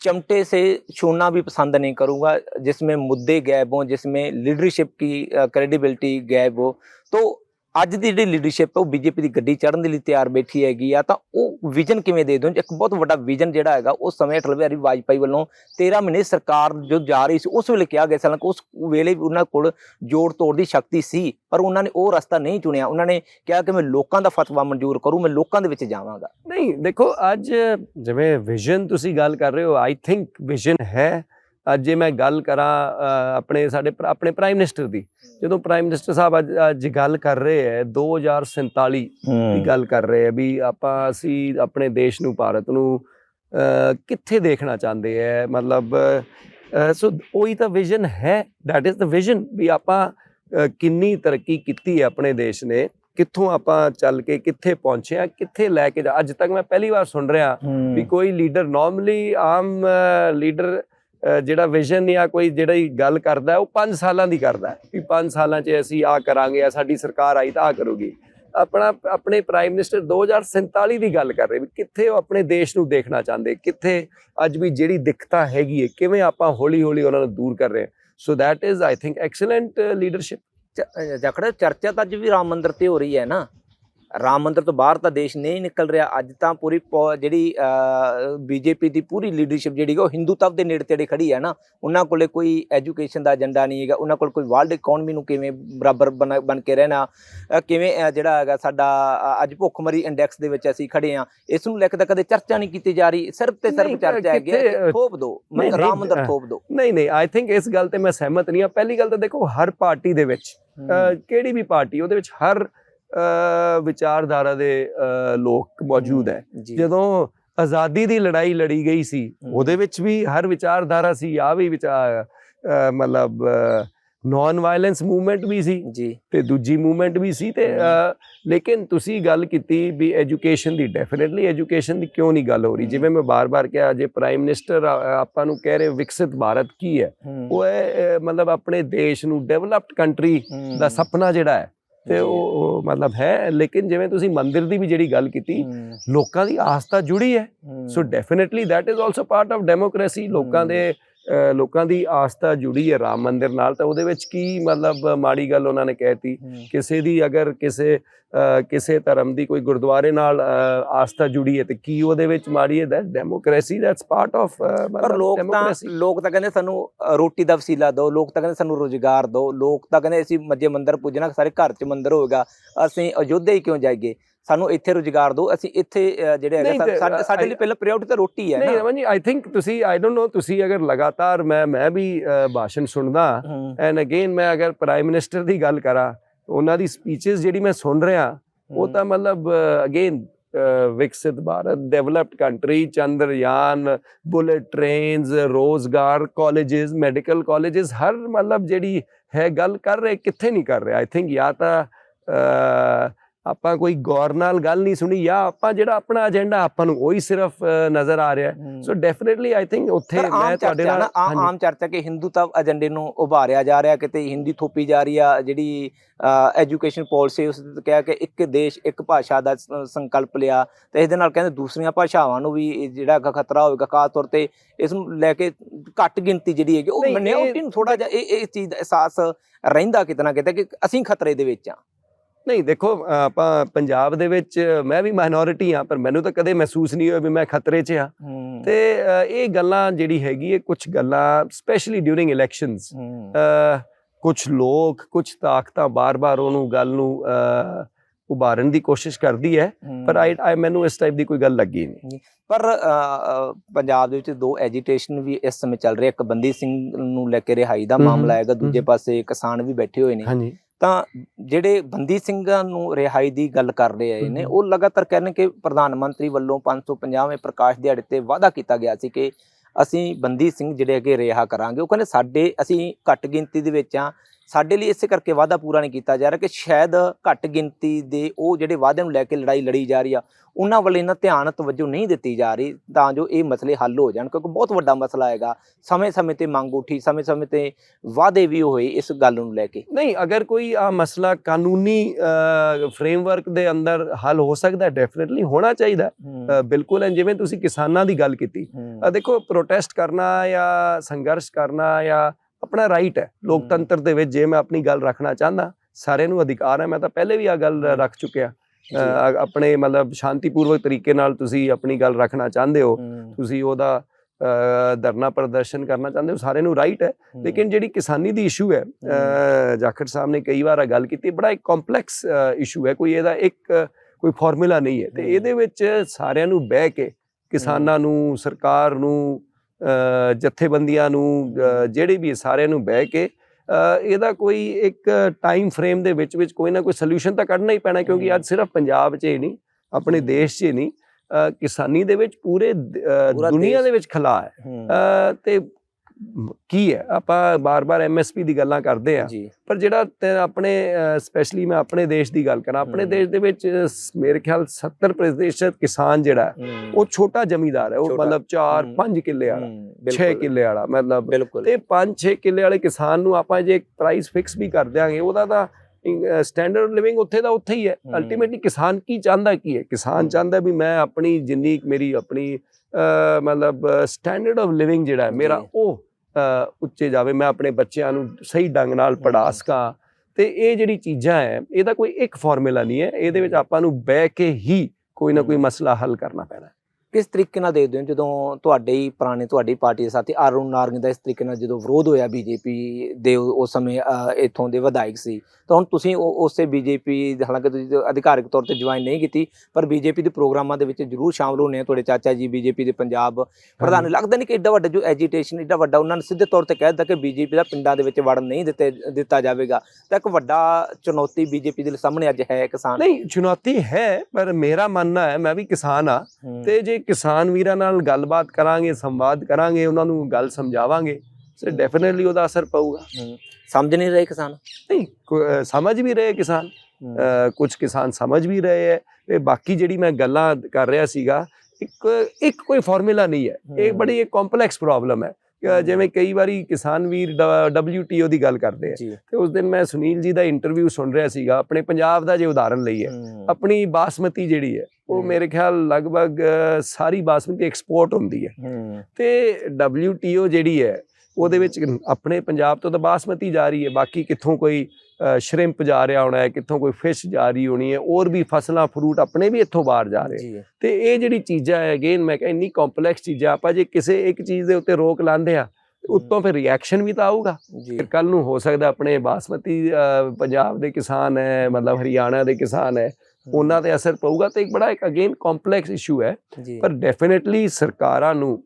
चमटे से छूना भी पसंद नहीं करूँगा, जिसमें मुद्दे गैब हों, जिसमें लीडरशिप की क्रेडिबिलिटी गैब हो। तो ਅੱਜ ਦੀ ਜਿਹੜੀ ਲੀਡਰਸ਼ਿਪ ਹੈ ਉਹ ਬੀਜੇਪੀ ਦੀ ਗੱਡੀ ਚੜ੍ਹਨ ਦੇ ਲਈ ਤਿਆਰ ਬੈਠੀ ਹੈਗੀ ਆ, ਤਾਂ ਉਹ ਵਿਜ਼ਨ ਕਿਵੇਂ ਦੇ ਦੋ ਇੱਕ ਬਹੁਤ ਵੱਡਾ ਵਿਜ਼ਨ ਜਿਹੜਾ ਹੈਗਾ ਉਸ ਸਮੇਂ ਅਟਲ ਬਿਹਾਰੀ ਵਾਜਪਾਈ ਵੱਲੋਂ 13 ਮਹੀਨੇ ਸਰਕਾਰ ਜੋ ਜਾ ਰਹੀ ਸੀ, ਉਸ ਵੇਲੇ ਕਿਹਾ ਗਿਆ ਸੀ ਕਿ ਉਸ ਵੇਲੇ ਵੀ ਉਹਨਾਂ ਕੋਲ ਜੋੜ ਤੋੜ ਦੀ ਸ਼ਕਤੀ ਸੀ, ਪਰ ਉਹਨਾਂ ਨੇ ਉਹ ਰਸਤਾ ਨਹੀਂ ਚੁਣਿਆ। ਉਹਨਾਂ ਨੇ ਕਿਹਾ ਕਿ ਮੈਂ ਲੋਕਾਂ ਦਾ ਫਤਵਾ ਮਨਜ਼ੂਰ ਕਰੂੰ, ਮੈਂ ਲੋਕਾਂ ਦੇ ਵਿੱਚ ਜਾਵਾਂਗਾ। ਨਹੀਂ, ਦੇਖੋ, ਅੱਜ ਜਿਵੇਂ ਵਿਜ਼ਨ ਤੁਸੀਂ ਗੱਲ ਕਰ ਰਹੇ ਹੋ ਆਈ ਥਿੰਕ ਵਿਜ਼ਨ ਹੈ ਜੇ ਮੈਂ ਗੱਲ ਕਰਾਂ ਆਪਣੇ ਸਾਡੇ ਆਪਣੇ ਪ੍ਰਾਈਮ ਮਿਨਿਸਟਰ ਦੀ ਜਦੋਂ ਪ੍ਰਾਈਮ ਮਿਨਿਸਟਰ ਸਾਹਿਬ ਅੱਜ ਅੱਜ ਗੱਲ ਕਰ ਰਹੇ ਹੈ 2047 ਦੀ ਗੱਲ ਕਰ ਰਹੇ ਹੈ ਵੀ ਆਪਾਂ ਅਸੀਂ ਆਪਣੇ ਦੇਸ਼ ਨੂੰ ਭਾਰਤ ਨੂੰ ਕਿੱਥੇ ਦੇਖਣਾ ਚਾਹੁੰਦੇ ਹੈ? ਮਤਲਬ ਸੋ ਉਹੀ ਤਾਂ ਵਿਜ਼ਨ ਹੈ ਥੈਟ ਇਜ਼ ਦ ਵਿਜ਼ਨ ਵੀ ਆਪਾਂ ਕਿੰਨੀ ਤਰੱਕੀ ਕੀਤੀ ਹੈ ਆਪਣੇ ਦੇਸ਼ ਨੇ ਕਿੱਥੋਂ ਆਪਾਂ ਚੱਲ ਕੇ ਕਿੱਥੇ ਪਹੁੰਚੇ ਆ ਕਿੱਥੇ ਲੈ ਕੇ ਜਾ ਅੱਜ ਤੱਕ ਮੈਂ ਪਹਿਲੀ ਵਾਰ ਸੁਣ ਰਿਹਾ ਵੀ ਕੋਈ ਲੀਡਰ ਨਾਰਮਲੀ ਆਮ ਲੀਡਰ ਜਿਹੜਾ ਵਿਜ਼ਨ ਜਾਂ ਕੋਈ ਜਿਹੜੀ ਗੱਲ ਕਰਦਾ ਉਹ 5 ਸਾਲਾਂ ਦੀ ਕਰਦਾ ਵੀ 5 ਸਾਲਾਂ 'ਚ ਅਸੀਂ ਆ ਕਰਾਂਗੇ ਆ ਸਾਡੀ ਸਰਕਾਰ ਆਈ ਤਾਂ ਆ ਕਰੂਗੀ। ਆਪਣਾ, ਆਪਣੇ ਪ੍ਰਾਈਮ ਮਿਨਿਸਟਰ 2047 ਦੀ ਗੱਲ ਕਰ ਰਹੇ ਵੀ ਕਿੱਥੇ ਉਹ ਆਪਣੇ ਦੇਸ਼ ਨੂੰ ਦੇਖਣਾ ਚਾਹੁੰਦੇ, ਕਿੱਥੇ ਅੱਜ ਵੀ ਜਿਹੜੀ ਦਿੱਕਤਾਂ ਹੈਗੀ ਹੈ, ਕਿਵੇਂ ਆਪਾਂ ਹੌਲੀ ਹੌਲੀ ਉਹਨਾਂ ਨੂੰ ਦੂਰ ਕਰ ਰਹੇ ਹਾਂ। So that is I think excellent leadership ਜਕੜਾ, ਚਰਚਾ ਤਾਂ ਅੱਜ ਵੀ ਰਾਮ ਮੰਦਿਰ ਤੇ ਹੋ ਰਹੀ ਹੈ ਨਾ। ਰਾਮ ਮੰਦਿਰ ਤੋਂ ਬਾਹਰ ਤਾਂ ਦੇਸ਼ ਨਹੀਂ ਨਿਕਲ ਰਿਹਾ। ਅੱਜ ਤਾਂ ਪੂਰੀ ਜਿਹੜੀ ਬੀਜੇਪੀ ਦੀ ਪੂਰੀ ਲੀਡਰਸ਼ਿਪ ਜਿਹੜੀ ਉਹ ਹਿੰਦੂਤਵ ਦੇ ਨੇੜੇ ਤੇੜੇ ਖੜੀ ਹੈ ਨਾ। ਉਹਨਾਂ ਕੋਲੇ ਕੋਈ ਐਜੂਕੇਸ਼ਨ ਦਾ ਏਜੰਡਾ ਨਹੀਂ ਹੈਗਾ। ਉਹਨਾਂ ਕੋਲ ਕੋਈ ਵਰਲਡ ਇਕਨੋਮੀ ਨੂੰ ਕਿਵੇਂ ਬਰਾਬਰ ਬਣ ਕੇ ਰਹਿਣਾ? ਕਿਵੇਂ ਜਿਹੜਾ ਹੈਗਾ ਸਾਡਾ ਅੱਜ ਭੁੱਖਮਰੀ ਇੰਡੈਕਸ ਦੇ ਵਿੱਚ ਅਸੀਂ ਖੜੇ ਆ ਇਸ ਨੂੰ ਲੈ ਕੇ ਤਾਂ ਕਦੇ ਚਰਚਾ ਨਹੀਂ ਕੀਤੀ ਜਾ ਰਹੀ। ਸਿਰਫ ਤੇ ਸਿਰਫ ਚਰਚਾ ਹੈਗੀ ਹੈ ਥੋਪ ਨਹੀਂ, ਰਾਮ ਮੰਦਿਰ ਥੋਪ ਦਿਓ ਨਹੀਂ ਨਹੀਂ ਆਈ ਥਿੰਕ ਇਸ ਗੱਲ ਤੇ ਮੈਂ ਸਹਿਮਤ ਨਹੀਂ ਆ ਪਹਿਲੀ ਗੱਲ ਤਾਂ ਦੇਖੋ ਹਰ ਪਾਰਟੀ ਦੇ ਵਿੱਚ ਕਿਹੜੀ ਵੀ ਪਾਰਟੀ ਉਹਦੇ ਵਿੱਚ ਹਰ ਵਿਚਾਰਧਾਰਾ ਦੇ ਲੋਕ ਮੌਜੂਦ ਹੈ। ਜਦੋਂ ਆਜ਼ਾਦੀ ਦੀ ਲੜਾਈ ਲੜੀ ਗਈ ਸੀ। ਉਹਦੇ ਵਿੱਚ ਵੀ ਹਰ ਵਿਚਾਰਧਾਰਾ ਸੀ ਆ ਵੀ ਵਿਚਾਰ ਮਤਲਬ ਨਾਨ ਵਾਇਲੈਂਸ ਮੂਵਮੈਂਟ ਵੀ ਸੀ ਜੀ। ਤੇ ਦੂਜੀ ਮੂਵਮੈਂਟ ਵੀ ਸੀ ਤੇ ਲੇਕਿਨ ਤੁਸੀਂ ਗੱਲ ਕੀਤੀ ਵੀ ਐਜੂਕੇਸ਼ਨ ਦੀ ਡੈਫੀਨਿਟਲੀ ਐਜੂਕੇਸ਼ਨ ਦੀ ਕਿਉਂ ਨਹੀਂ ਗੱਲ ਹੋ ਰਹੀ। ਜਿਵੇਂ ਮੈਂ ਬਾਰ-ਬਾਰ ਕਿਹਾ ਜੇ ਪ੍ਰਾਈਮ ਮਿਨਿਸਟਰ ਆਪਾਂ ਨੂੰ ਕਹਿ ਰਹੇ ਵਿਕਸਿਤ ਭਾਰਤ ਕੀ ਹੈ? ਉਹ ਹੈ ਮਤਲਬ ਆਪਣੇ ਦੇਸ਼ ਨੂੰ ਡਿਵੈਲਪਡ ਕੰਟਰੀ ਦਾ ਸੁਪਨਾ ਜਿਹੜਾ ਹੈ ਤੇ। ਉਹ ਮਤਲਬ ਹੈ ਲੇਕਿਨ ਜਿਵੇਂ ਤੁਸੀਂ ਮੰਦਿਰ ਦੀ ਵੀ ਜਿਹੜੀ ਗੱਲ ਕੀਤੀ ਲੋਕਾਂ ਦੀ ਆਸਥਾ ਜੁੜੀ ਹੈ so definitely that is also part of democracy ਲੋਕਾਂ। ਦੇ ਲੋਕਾਂ ਦੀ ਆਸਥਾ ਜੁੜੀ ਹੈ ਰਾਮ ਮੰਦਿਰ ਨਾਲ ਤਾਂ ਉਹਦੇ ਵਿੱਚ ਕੀ ਮਤਲਬ ਮਾੜੀ ਗੱਲ ਉਹਨਾਂ ਨੇ ਕਹਿਤੀ ਕਿਸੇ ਦੀ ਅਗਰ ਕਿਸੇ ਕਿਸੇ ਧਰਮ ਦੀ ਕੋਈ ਗੁਰਦੁਆਰੇ ਨਾਲ ਆਸਥਾ ਜੁੜੀ ਹੈ ਤੇ ਕੀ ਉਹਦੇ ਵਿੱਚ ਮਾੜੀ ਹੈ? That democracy that's part of ਪਰ ਲੋਕ ਤਾਂ ਲੋਕ ਤਾਂ ਕਹਿੰਦੇ ਸਾਨੂੰ ਰੋਟੀ ਦਾ ਵਸੀਲਾ ਦਿਓ ਲੋਕ ਤਾਂ ਕਹਿੰਦੇ ਸਾਨੂੰ ਰੋਜ਼ਗਾਰ ਦਿਓ ਲੋਕ ਤਾਂ ਕਹਿੰਦੇ ਅਸੀਂ ਮੱਜੇ ਮੰਦਰ ਪੂਜਣਾ ਸਾਰੇ ਘਰ 'ਚ ਮੰਦਰ ਹੋਵੇਗਾ ਅਸੀਂ ਅਯੋਧਿਆ ਹੀ ਕਿਉਂ ਜਾਈਏ? ਸਾਨੂੰ ਇੱਥੇ ਰੋਜ਼ਗਾਰ ਦਿਓ ਅਸੀਂ ਇੱਥੇ ਜਿਹੜੇ ਹੈਗੇ ਨਹੀਂ ਸਾਡੇ ਲਈ ਪਹਿਲਾਂ ਪ੍ਰਾਇੋਰਟੀ ਤਾਂ ਰੋਟੀ ਹੈ ਨਹੀਂ ਨਾ। ਰਮਨ ਜੀ ਆਈ ਥਿੰਕ ਤੁਸੀਂ ਆਈ ਡੋਨਟ ਨੋ ਤੁਸੀਂ ਅਗਰ ਲਗਾਤਾਰ ਮੈਂ ਮੈਂ ਵੀ ਭਾਸ਼ਣ ਸੁਣਦਾ ਐਂਡ ਅਗੇਨ ਮੈਂ ਅਗਰ ਪ੍ਰਾਈਮ ਮਿਨਿਸਟਰ ਦੀ ਗੱਲ ਕਰਾਂ ਉਹਨਾਂ ਦੀ ਸਪੀਚਸ ਜਿਹੜੀ ਮੈਂ ਸੁਣ ਰਿਹਾ ਉਹ ਤਾਂ ਮਤਲਬ ਅਗੇਨ ਵਿਕਸਿਤ Bharat developed country Chandrayaan bullet trains ਰੋਜ਼ਗਾਰ ਕਾਲਜਸ ਮੈਡੀਕਲ ਕਾਲਜਸ ਹਰ ਮਤਲਬ ਜਿਹੜੀ ਹੈ ਗੱਲ ਕਰ ਰਹੇ ਕਿੱਥੇ ਨਹੀਂ ਕਰ ਰਹੇ। ਆਈ ਥਿੰਕ ਜਾਂ ਤਾਂ ਆਪਾਂ ਕੋਈ ਗੌਰ ਨਾਲ ਗੱਲ ਨਹੀਂ ਸੁਣੀ ਜਾਂ ਆਪਾਂ ਜਿਹੜਾ ਆਪਣਾ ਏਜੰਡਾ ਆਪਾਂ ਨੂੰ ਉਹੀ ਸਿਰਫ ਨਜ਼ਰ ਆ ਰਿਹਾ। ਸੋ ਡੈਫੀਨਿਟਲੀ ਆਈ ਥਿੰਕ ਉੱਥੇ ਮੈਂ ਤੁਹਾਡੇ ਨਾਲ ਆਮ ਚਰਚਾ ਕਿ ਹਿੰਦੂਤਵ ਏਜੰਡੇ ਨੂੰ ਉਭਾਰਿਆ ਜਾ ਰਿਹਾ ਕਿਤੇ ਹਿੰਦੀ ਥੋਪੀ ਜਾ ਰਹੀ ਆ ਜਿਹੜੀ ਐਜੂਕੇਸ਼ਨ ਪਾਲਿਸੀ ਉਸ ਤੇ ਕਿਹਾ ਕਿ ਇੱਕ ਦੇਸ਼ ਇੱਕ ਭਾਸ਼ਾ ਦਾ ਸੰਕਲਪ ਲਿਆ ਤੇ ਇਸ ਦੇ ਨਾਲ ਕਹਿੰਦੇ ਦੂਸਰੀਆਂ ਭਾਸ਼ਾਵਾਂ ਨੂੰ ਵੀ ਜਿਹੜਾ ਖਤਰਾ ਹੋਵੇਗਾ ਖਾਸ ਤੌਰ ਤੇ ਇਸ ਨੂੰ ਲੈ ਕੇ ਘੱਟ ਗਿਣਤੀ ਜਿਹੜੀ ਹੈਗੀ ਉਹ ਮਿਨੋਰਟੀ ਨੂੰ ਥੋੜਾ ਜਿਹਾ ਇਹ ਇਹ ਚੀਜ਼ ਦਾ ਅਹਿਸਾਸ ਰਹਿੰਦਾ ਕਿਤਨਾ ਕਿਤੇ ਕਿ ਅਸੀਂ ਖਤਰੇ ਦੇ ਵਿੱਚ ਆ ਨਹੀਂ ਦੇਖੋ ਆਪਾਂ ਪੰਜਾਬ ਦੇ ਵਿੱਚ ਮੈਂ ਵੀ ਮਾਈਨੋਰਿਟੀ ਆ ਪਰ ਮੈਨੂੰ ਤਾਂ ਕਦੇ ਮਹਿਸੂਸ ਨਹੀਂ ਹੋਇਆ ਵੀ ਮੈਂ ਖਤਰੇ 'ਚ ਆ ਤੇ ਇਹ ਗੱਲਾਂ ਜਿਹੜੀ ਹੈਗੀ ਹੈ ਕੁਝ ਗੱਲਾਂ ਸਪੈਸ਼ਲੀ ਡਿਊਰਿੰਗ ਇਲੈਕਸ਼ਨਸ ਕੁਝ ਲੋਕ ਕੁਝ ਤਾਕਤਾਂ ਬਾਰ-ਬਾਰ ਉਹਨੂੰ ਗੱਲ ਨੂੰ ਉਭਾਰਨ ਦੀ ਕੋਸ਼ਿਸ਼ ਕਰਦੀ ਹੈ ਪਰ ਆਈ ਮੈਨੂੰ ਇਸ ਟਾਈਪ ਦੀ ਕੋਈ ਗੱਲ ਲੱਗੀ ਨਹੀਂ। ਪਰ ਪੰਜਾਬ ਦੇ ਵਿੱਚ ਦੋ ਐਜੀਟੇਸ਼ਨ ਵੀ ਇਸ ਸਮੇਂ ਚੱਲ ਰਹੇ ਇੱਕ ਬੰਦੀ ਸਿੰਘ ਨੂੰ ਲੈ ਕੇ ਰਿਹਾਈ ਦਾ ਮਾਮਲਾ ਹੈਗਾ ਦੂਜੇ। ਪਾਸੇ ਕਿਸਾਨ ਵੀ ਬੈਠੇ ਹੋਏ ਨੇ। ਹਾਂਜੀ। ਤਾਂ ਜਿਹੜੇ ਬੰਦੀ ਸਿੰਘਾਂ ਨੂੰ ਰਿਹਾਈ ਦੀ ਗੱਲ ਕਰ ਰਹੇ ਆਏ ਨੇ। ਉਹ ਲਗਾਤਾਰ ਕਹਿੰਦੇ ਕਿ ਪ੍ਰਧਾਨ ਮੰਤਰੀ ਵੱਲੋਂ 550ਵੇਂ ਪ੍ਰਕਾਸ਼ ਦਿਹਾੜੇ ਤੇ ਵਾਅਦਾ ਕੀਤਾ ਗਿਆ ਸੀ ਕਿ ਅਸੀਂ ਬੰਦੀ ਸਿੰਘ ਜਿਹੜੇ ਹੈਗੇ ਰਿਹਾ ਕਰਾਂਗੇ ਉਹ ਕਹਿੰਦੇ ਸਾਡੇ ਅਸੀਂ ਘੱਟ ਗਿਣਤੀ ਦੇ ਵਿੱਚ ਆ ਸਾਡੇ ਲਈ ਇਸੇ ਕਰਕੇ ਵਾਅਦਾ ਪੂਰਾ ਨਹੀਂ ਕੀਤਾ ਜਾ ਰਿਹਾ ਕਿ ਸ਼ਾਇਦ ਘੱਟ ਗਿਣਤੀ ਦੇ ਉਹ ਜਿਹੜੇ ਵਾਅਦੇ ਨੂੰ ਲੈ ਕੇ ਲੜਾਈ ਲੜੀ ਜਾ ਰਹੀ ਆ ਉਹਨਾਂ ਵੱਲ ਇਹਨਾਂ ਧਿਆਨ ਤਵੱਜੋ ਨਹੀਂ ਦਿੱਤੀ ਜਾ ਰਹੀ ਤਾਂ ਜੋ ਇਹ ਮਸਲੇ ਹੱਲ ਹੋ ਜਾਣ ਕਿਉਂਕਿ ਬਹੁਤ ਵੱਡਾ ਮਸਲਾ ਹੈਗਾ ਸਮੇਂ-ਸਮੇਂ ਤੇ ਮੰਗ ਉੱਠੀ ਸਮੇਂ-ਸਮੇਂ ਤੇ ਵਾਅਦੇ ਵੀ ਹੋਏ ਇਸ ਗੱਲ ਨੂੰ ਲੈ ਕੇ। ਨਹੀਂ ਅਗਰ ਕੋਈ ਆ ਮਸਲਾ ਕਾਨੂੰਨੀ ਫਰੇਮਵਰਕ ਦੇ ਅੰਦਰ ਹੱਲ ਹੋ ਸਕਦਾ ਡੈਫੀਨਿਟਲੀ ਹੋਣਾ ਚਾਹੀਦਾ। ਬਿਲਕੁਲ ਜਿਵੇਂ ਤੁਸੀਂ ਕਿਸਾਨਾਂ ਦੀ ਗੱਲ ਕੀਤੀ। ਦੇਖੋ ਪ੍ਰੋਟੈਸਟ ਕਰਨਾ ਜਾਂ ਸੰਘਰਸ਼ ਕਰਨਾ ਜਾਂ ਆਪਣਾ ਰਾਈਟ ਹੈ। ਲੋਕਤੰਤਰ ਦੇ ਵਿੱਚ ਜੇ ਮੈਂ ਆਪਣੀ ਗੱਲ ਰੱਖਣਾ ਚਾਹੁੰਦਾ ਸਾਰਿਆਂ ਨੂੰ ਅਧਿਕਾਰ ਹੈ। ਮੈਂ ਤਾਂ ਪਹਿਲੇ ਵੀ ਆ ਗੱਲ। ਰੱਖ ਚੁੱਕਿਆ। ਆਪਣੇ ਮਤਲਬ ਸ਼ਾਂਤੀਪੂਰਵਕ ਤਰੀਕੇ ਨਾਲ ਤੁਸੀਂ ਆਪਣੀ ਗੱਲ ਰੱਖਣਾ ਚਾਹੁੰਦੇ ਹੋ। ਤੁਸੀਂ ਉਹਦਾ ਧਰਨਾ ਪ੍ਰਦਰਸ਼ਨ ਕਰਨਾ ਚਾਹੁੰਦੇ ਹੋ। ਸਾਰਿਆਂ ਨੂੰ ਰਾਈਟ ਹੈ। ਲੇਕਿਨ ਜਿਹੜੀ ਕਿਸਾਨੀ ਦੀ ਇਸ਼ੂ ਹੈ ਜਾਖੜ ਸਾਹਿਬ ਨੇ ਕਈ ਵਾਰ ਗੱਲ ਕੀਤੀ। ਬੜਾ ਇੱਕ ਕੰਪਲੈਕਸ ਇਸ਼ੂ ਹੈ। ਕੋਈ ਇਹਦਾ ਇੱਕ ਕੋਈ ਫਾਰਮੂਲਾ ਨਹੀਂ ਹੈ। ਤੇ। ਇਹਦੇ ਵਿੱਚ ਸਾਰਿਆਂ ਨੂੰ ਬਹਿ ਕੇ ਕਿਸਾਨਾਂ ਨੂੰ ਸਰਕਾਰ ਨੂੰ ਜਥੇਬੰਦੀਆਂ ਨੂੰ ਜਿਹੜੇ ਵੀ ਸਾਰਿਆਂ ਨੂੰ ਬਹਿ ਕੇ ਇਹਦਾ ਕੋਈ ਇੱਕ ਟਾਈਮ ਫਰੇਮ ਦੇ ਵਿੱਚ ਵਿੱਚ ਕੋਈ ਨਾ ਕੋਈ ਸੋਲੂਸ਼ਨ ਤਾਂ ਕੱਢਣਾ ਹੀ ਪੈਣਾ ਕਿਉਂਕਿ। ਅੱਜ ਸਿਰਫ ਪੰਜਾਬ 'ਚ ਹੀ ਨਹੀਂ ਆਪਣੇ। ਦੇਸ਼ 'ਚ ਹੀ ਨਹੀਂ ਕਿਸਾਨੀ ਦੇ ਵਿੱਚ ਪੂਰੇ ਦੁਨੀਆ। ਦੇ ਵਿੱਚ ਖਲਾ ਹੈ ਤੇ ਕੀ ਹੈ ਆਪਾਂ ਬਾਰ-ਬਾਰ ਐਮਐਸਪੀ ਦੀ ਗੱਲਾਂ ਕਰਦੇ ਆ ਪਰ ਜਿਹੜਾ ਆਪਣੇ ਸਪੈਸ਼ਲੀ ਮੈਂ ਆਪਣੇ ਦੇਸ਼ ਦੀ ਗੱਲ ਕਰਾਂ ਆਪਣੇ। ਦੇਸ਼ ਦੇ ਵਿੱਚ ਮੇਰੇ ਖਿਆਲ 70% ਕਿਸਾਨ ਜਿਹੜਾ ਉਹ ਛੋਟਾ ਜ਼ਮੀਂਦਾਰ ਹੈ ਉਹ। ਮਤਲਬ 4 ਹਮ। 5 ਕਿੱਲੇ ਵਾਲਾ ਹਮ, 6 ਬਿਲਕੁਲ, ਕਿੱਲੇ ਵਾਲਾ ਮਤਲਬ ਤੇ 5-6 ਕਿੱਲੇ ਵਾਲੇ ਕਿਸਾਨ ਨੂੰ ਆਪਾਂ ਜੇ ਪ੍ਰਾਈਸ ਫਿਕਸ ਵੀ ਕਰ ਦਿਆਂਗੇ ਉਹਦਾ ਤਾਂ ਸਟੈਂਡਰਡ ਲਿਵਿੰਗ ਉੱਥੇ ਦਾ ਉੱਥੇ ਹੀ ਹੈ। ਅਲਟੀਮੇਟਲੀ ਕਿਸਾਨ ਕੀ ਚਾਹੁੰਦਾ ਕੀ ਹੈ ਕਿਸਾਨ। ਚਾਹੁੰਦਾ ਵੀ ਮੈਂ ਆਪਣੀ ਜਿੰਨੀ ਮੇਰੀ ਆਪਣੀ ਮਤਲਬ ਸਟੈਂਡਰਡ ਆਫ ਲਿਵਿੰਗ ਜਿਹੜਾ ਹੈ ਮੇਰਾ। ਉਹ ਉੱਚੇ ਜਾਵੇ ਮੈਂ ਆਪਣੇ ਬੱਚਿਆਂ ਨੂੰ ਸਹੀ ਢੰਗ ਨਾਲ ਪੜ੍ਹਾ। ਸਕਾਂ ਤੇ ਇਹ ਜਿਹੜੀ ਚੀਜ਼ਾਂ ਹੈ ਇਹਦਾ ਕੋਈ ਇੱਕ ਫਾਰਮੂਲਾ ਨਹੀਂ ਹੈ ਇਹਦੇ ਵਿੱਚ ਆਪਾਂ ਨੂੰ ਬਹਿ ਕੇ ਹੀ ਕੋਈ ਨਾ ਕੋਈ ਮਸਲਾ ਹੱਲ ਕਰਨਾ ਪੈਣਾ ਹੈ। ਕਿਸ ਤਰੀਕੇ ਨਾਲ ਦੇਖਦੇ ਹੋ? ਜਦੋਂ ਤੁਹਾਡੇ ਹੀ ਪੁਰਾਣੇ ਤੁਹਾਡੀ ਪਾਰਟੀ ਦੇ ਸਾਥੀ ਅਰੁਣ ਨਾਰੰਗ ਦਾ ਇਸ ਤਰੀਕੇ ਨਾਲ ਜਦੋਂ ਵਿਰੋਧ ਹੋਇਆ ਬੀਜੇਪੀ ਦੇ ਉਸ ਸਮੇਂ ਇੱਥੋਂ ਦੇ ਵਿਧਾਇਕ ਸੀ। ਤਾਂ ਹੁਣ ਤੁਸੀਂ ਉਸੇ ਬੀਜੇਪੀ ਹਾਲਾਂਕਿ ਤੁਸੀਂ ਅਧਿਕਾਰਿਕ ਤੌਰ ਤੇ ਜੁਆਇਨ ਨਹੀਂ ਕੀਤੀ ਪਰ ਬੀਜੇਪੀ ਦੇ ਪ੍ਰੋਗਰਾਮਾਂ ਦੇ ਵਿੱਚ ਜ਼ਰੂਰ ਸ਼ਾਮਲ ਹੋਣੇ ਆ ਤੁਹਾਡੇ ਚਾਚਾ ਜੀ ਬੀਜੇਪੀ ਦੇ ਪੰਜਾਬ ਪ੍ਰਧਾਨ। ਲੱਗਦਾ ਨਹੀਂ ਕਿ ਐਡਾ ਵੱਡਾ ਜੋ ਐਜੀਟੇਸ਼ਨ ਐਡਾ ਵੱਡਾ ਉਹਨਾਂ ਨੇ ਸਿੱਧੇ ਤੌਰ ਤੇ ਕਹਿ ਦਿੱਤਾ ਕਿ ਬੀਜੇਪੀ ਦਾ ਪਿੰਡਾਂ ਦੇ ਵਿੱਚ ਵੜਨ ਨਹੀਂ ਦਿੱਤੇ ਦਿੱਤਾ ਜਾਵੇਗਾ। ਤਾਂ ਇੱਕ ਵੱਡਾ ਚੁਣੌਤੀ ਬੀਜੇਪੀ ਦੇ ਸਾਹਮਣੇ ਅੱਜ ਹੈ ਕਿਸਾਨ। ਨਹੀਂ ਚੁਣੌਤੀ ਹੈ ਪਰ ਮੇਰਾ ਮੰਨਣਾ ਹੈ ਮੈਂ ਵੀ ਕਿਸਾਨ ਆ। ਤੇ ਜੇ ਕਿਸਾਨ ਵੀਰਾਂ ਨਾਲ ਗੱਲਬਾਤ ਕਰਾਂਗੇ ਸੰਵਾਦ ਕਰਾਂਗੇ ਉਹਨਾਂ ਨੂੰ ਗੱਲ ਸਮਝਾਵਾਂਗੇ ਤੇ ਡੈਫੀਨਿਟਲੀ ਉਹਦਾ ਅਸਰ ਪਊਗਾ। ਸਮਝ ਨਹੀਂ ਰਹੇ ਕਿਸਾਨ ਨਹੀਂ ਸਮਝ ਵੀ ਰਹੇ ਕਿਸਾਨ ਕੁਝ ਕਿਸਾਨ ਸਮਝ ਵੀ ਰਹੇ ਹੈ ਤੇ ਬਾਕੀ ਜਿਹੜੀ ਮੈਂ ਗੱਲਾਂ ਕਰ ਰਿਹਾ ਸੀਗਾ ਇੱਕ ਇੱਕ ਕੋਈ ਫਾਰਮੂਲਾ ਨਹੀਂ ਹੈ ਇਹ। ਬੜੀ ਇੱਕ ਕੰਪਲੈਕਸ ਪ੍ਰੋਬਲਮ ਹੈ। ਜਿਵੇਂ ਕਈ ਵਾਰੀ ਕਿਸਾਨ ਵੀਰ WTO ਦੀ ਗੱਲ ਕਰਦੇ ਆ। ਤੇ ਉਸ ਦਿਨ ਮੈਂ ਸੁਨੀਲ ਜੀ ਦਾ ਇੰਟਰਵਿਊ ਸੁਣ ਰਿਹਾ ਸੀਗਾ। ਆਪਣੇ ਪੰਜਾਬ ਦਾ ਜੇ ਉਦਾਹਰਨ ਲਈਏ ਹੂੰ। ਆਪਣੀ ਬਾਸਮਤੀ ਜਿਹੜੀ ਹੈ ਉਹ। ਮੇਰੇ ਖਿਆਲ ਲਗਭਗ ਸਾਰੀ ਬਾਸਮਤੀ ਐਕਸਪੋਰਟ ਹੁੰਦੀ ਹੈ। ਹੂੰ। ਤੇ WTO ਜਿਹੜੀ ਹੈ ਉਹਦੇ ਵਿੱਚ ਆਪਣੇ ਪੰਜਾਬ ਤੋਂ ਤਾਂ ਬਾਸਮਤੀ ਜਾ ਰਹੀ ਹੈ ਬਾਕੀ ਕਿੱਥੋਂ ਕੋਈ ਸ਼ਰਿੰਪ ਜਾ ਰਿਹਾ ਹੋਣਾ ਹੈ ਕਿੱਥੋਂ ਕੋਈ ਫਿਸ਼ ਜਾ ਰਹੀ ਹੋਣੀ ਹੈ ਹੋਰ ਵੀ ਫਸਲਾਂ ਫਰੂਟ ਆਪਣੇ ਵੀ ਇੱਥੋਂ ਬਾਹਰ ਜਾ ਰਹੇ ਤੇ ਇਹ ਜਿਹੜੀ ਚੀਜ਼ਾਂ ਹੈ ਅਗੇਨ ਮੈਂ ਕਹਿੰਦਾ ਇੰਨੀ ਕੰਪਲੈਕਸ ਚੀਜ਼ਾਂ ਆਪਾਂ ਜੇ ਕਿਸੇ ਇੱਕ ਚੀਜ਼ ਦੇ ਉੱਤੇ ਰੋਕ ਲਾਉਂਦੇ ਆ ਉੱਤੋਂ ਫਿਰ ਰਿਐਕਸ਼ਨ ਵੀ ਤਾਂ ਆਊਗਾ। ਫਿਰ ਕੱਲ ਨੂੰ ਹੋ ਸਕਦਾ ਆਪਣੇ ਬਾਸਮਤੀ ਪੰਜਾਬ ਦੇ ਕਿਸਾਨ ਹੈ ਮਤਲਬ ਹਰਿਆਣਾ ਦੇ ਕਿਸਾਨ ਹੈ ਉਹਨਾਂ ਤੇ ਅਸਰ ਪਊਗਾ ਤੇ ਇੱਕ ਬੜਾ ਇੱਕ ਅਗੇਨ ਕੰਪਲੈਕਸ ਇਸ਼ੂ ਹੈ। ਪਰ ਡੈਫੀਨਿਟਲੀ ਸਰਕਾਰਾਂ ਨੂੰ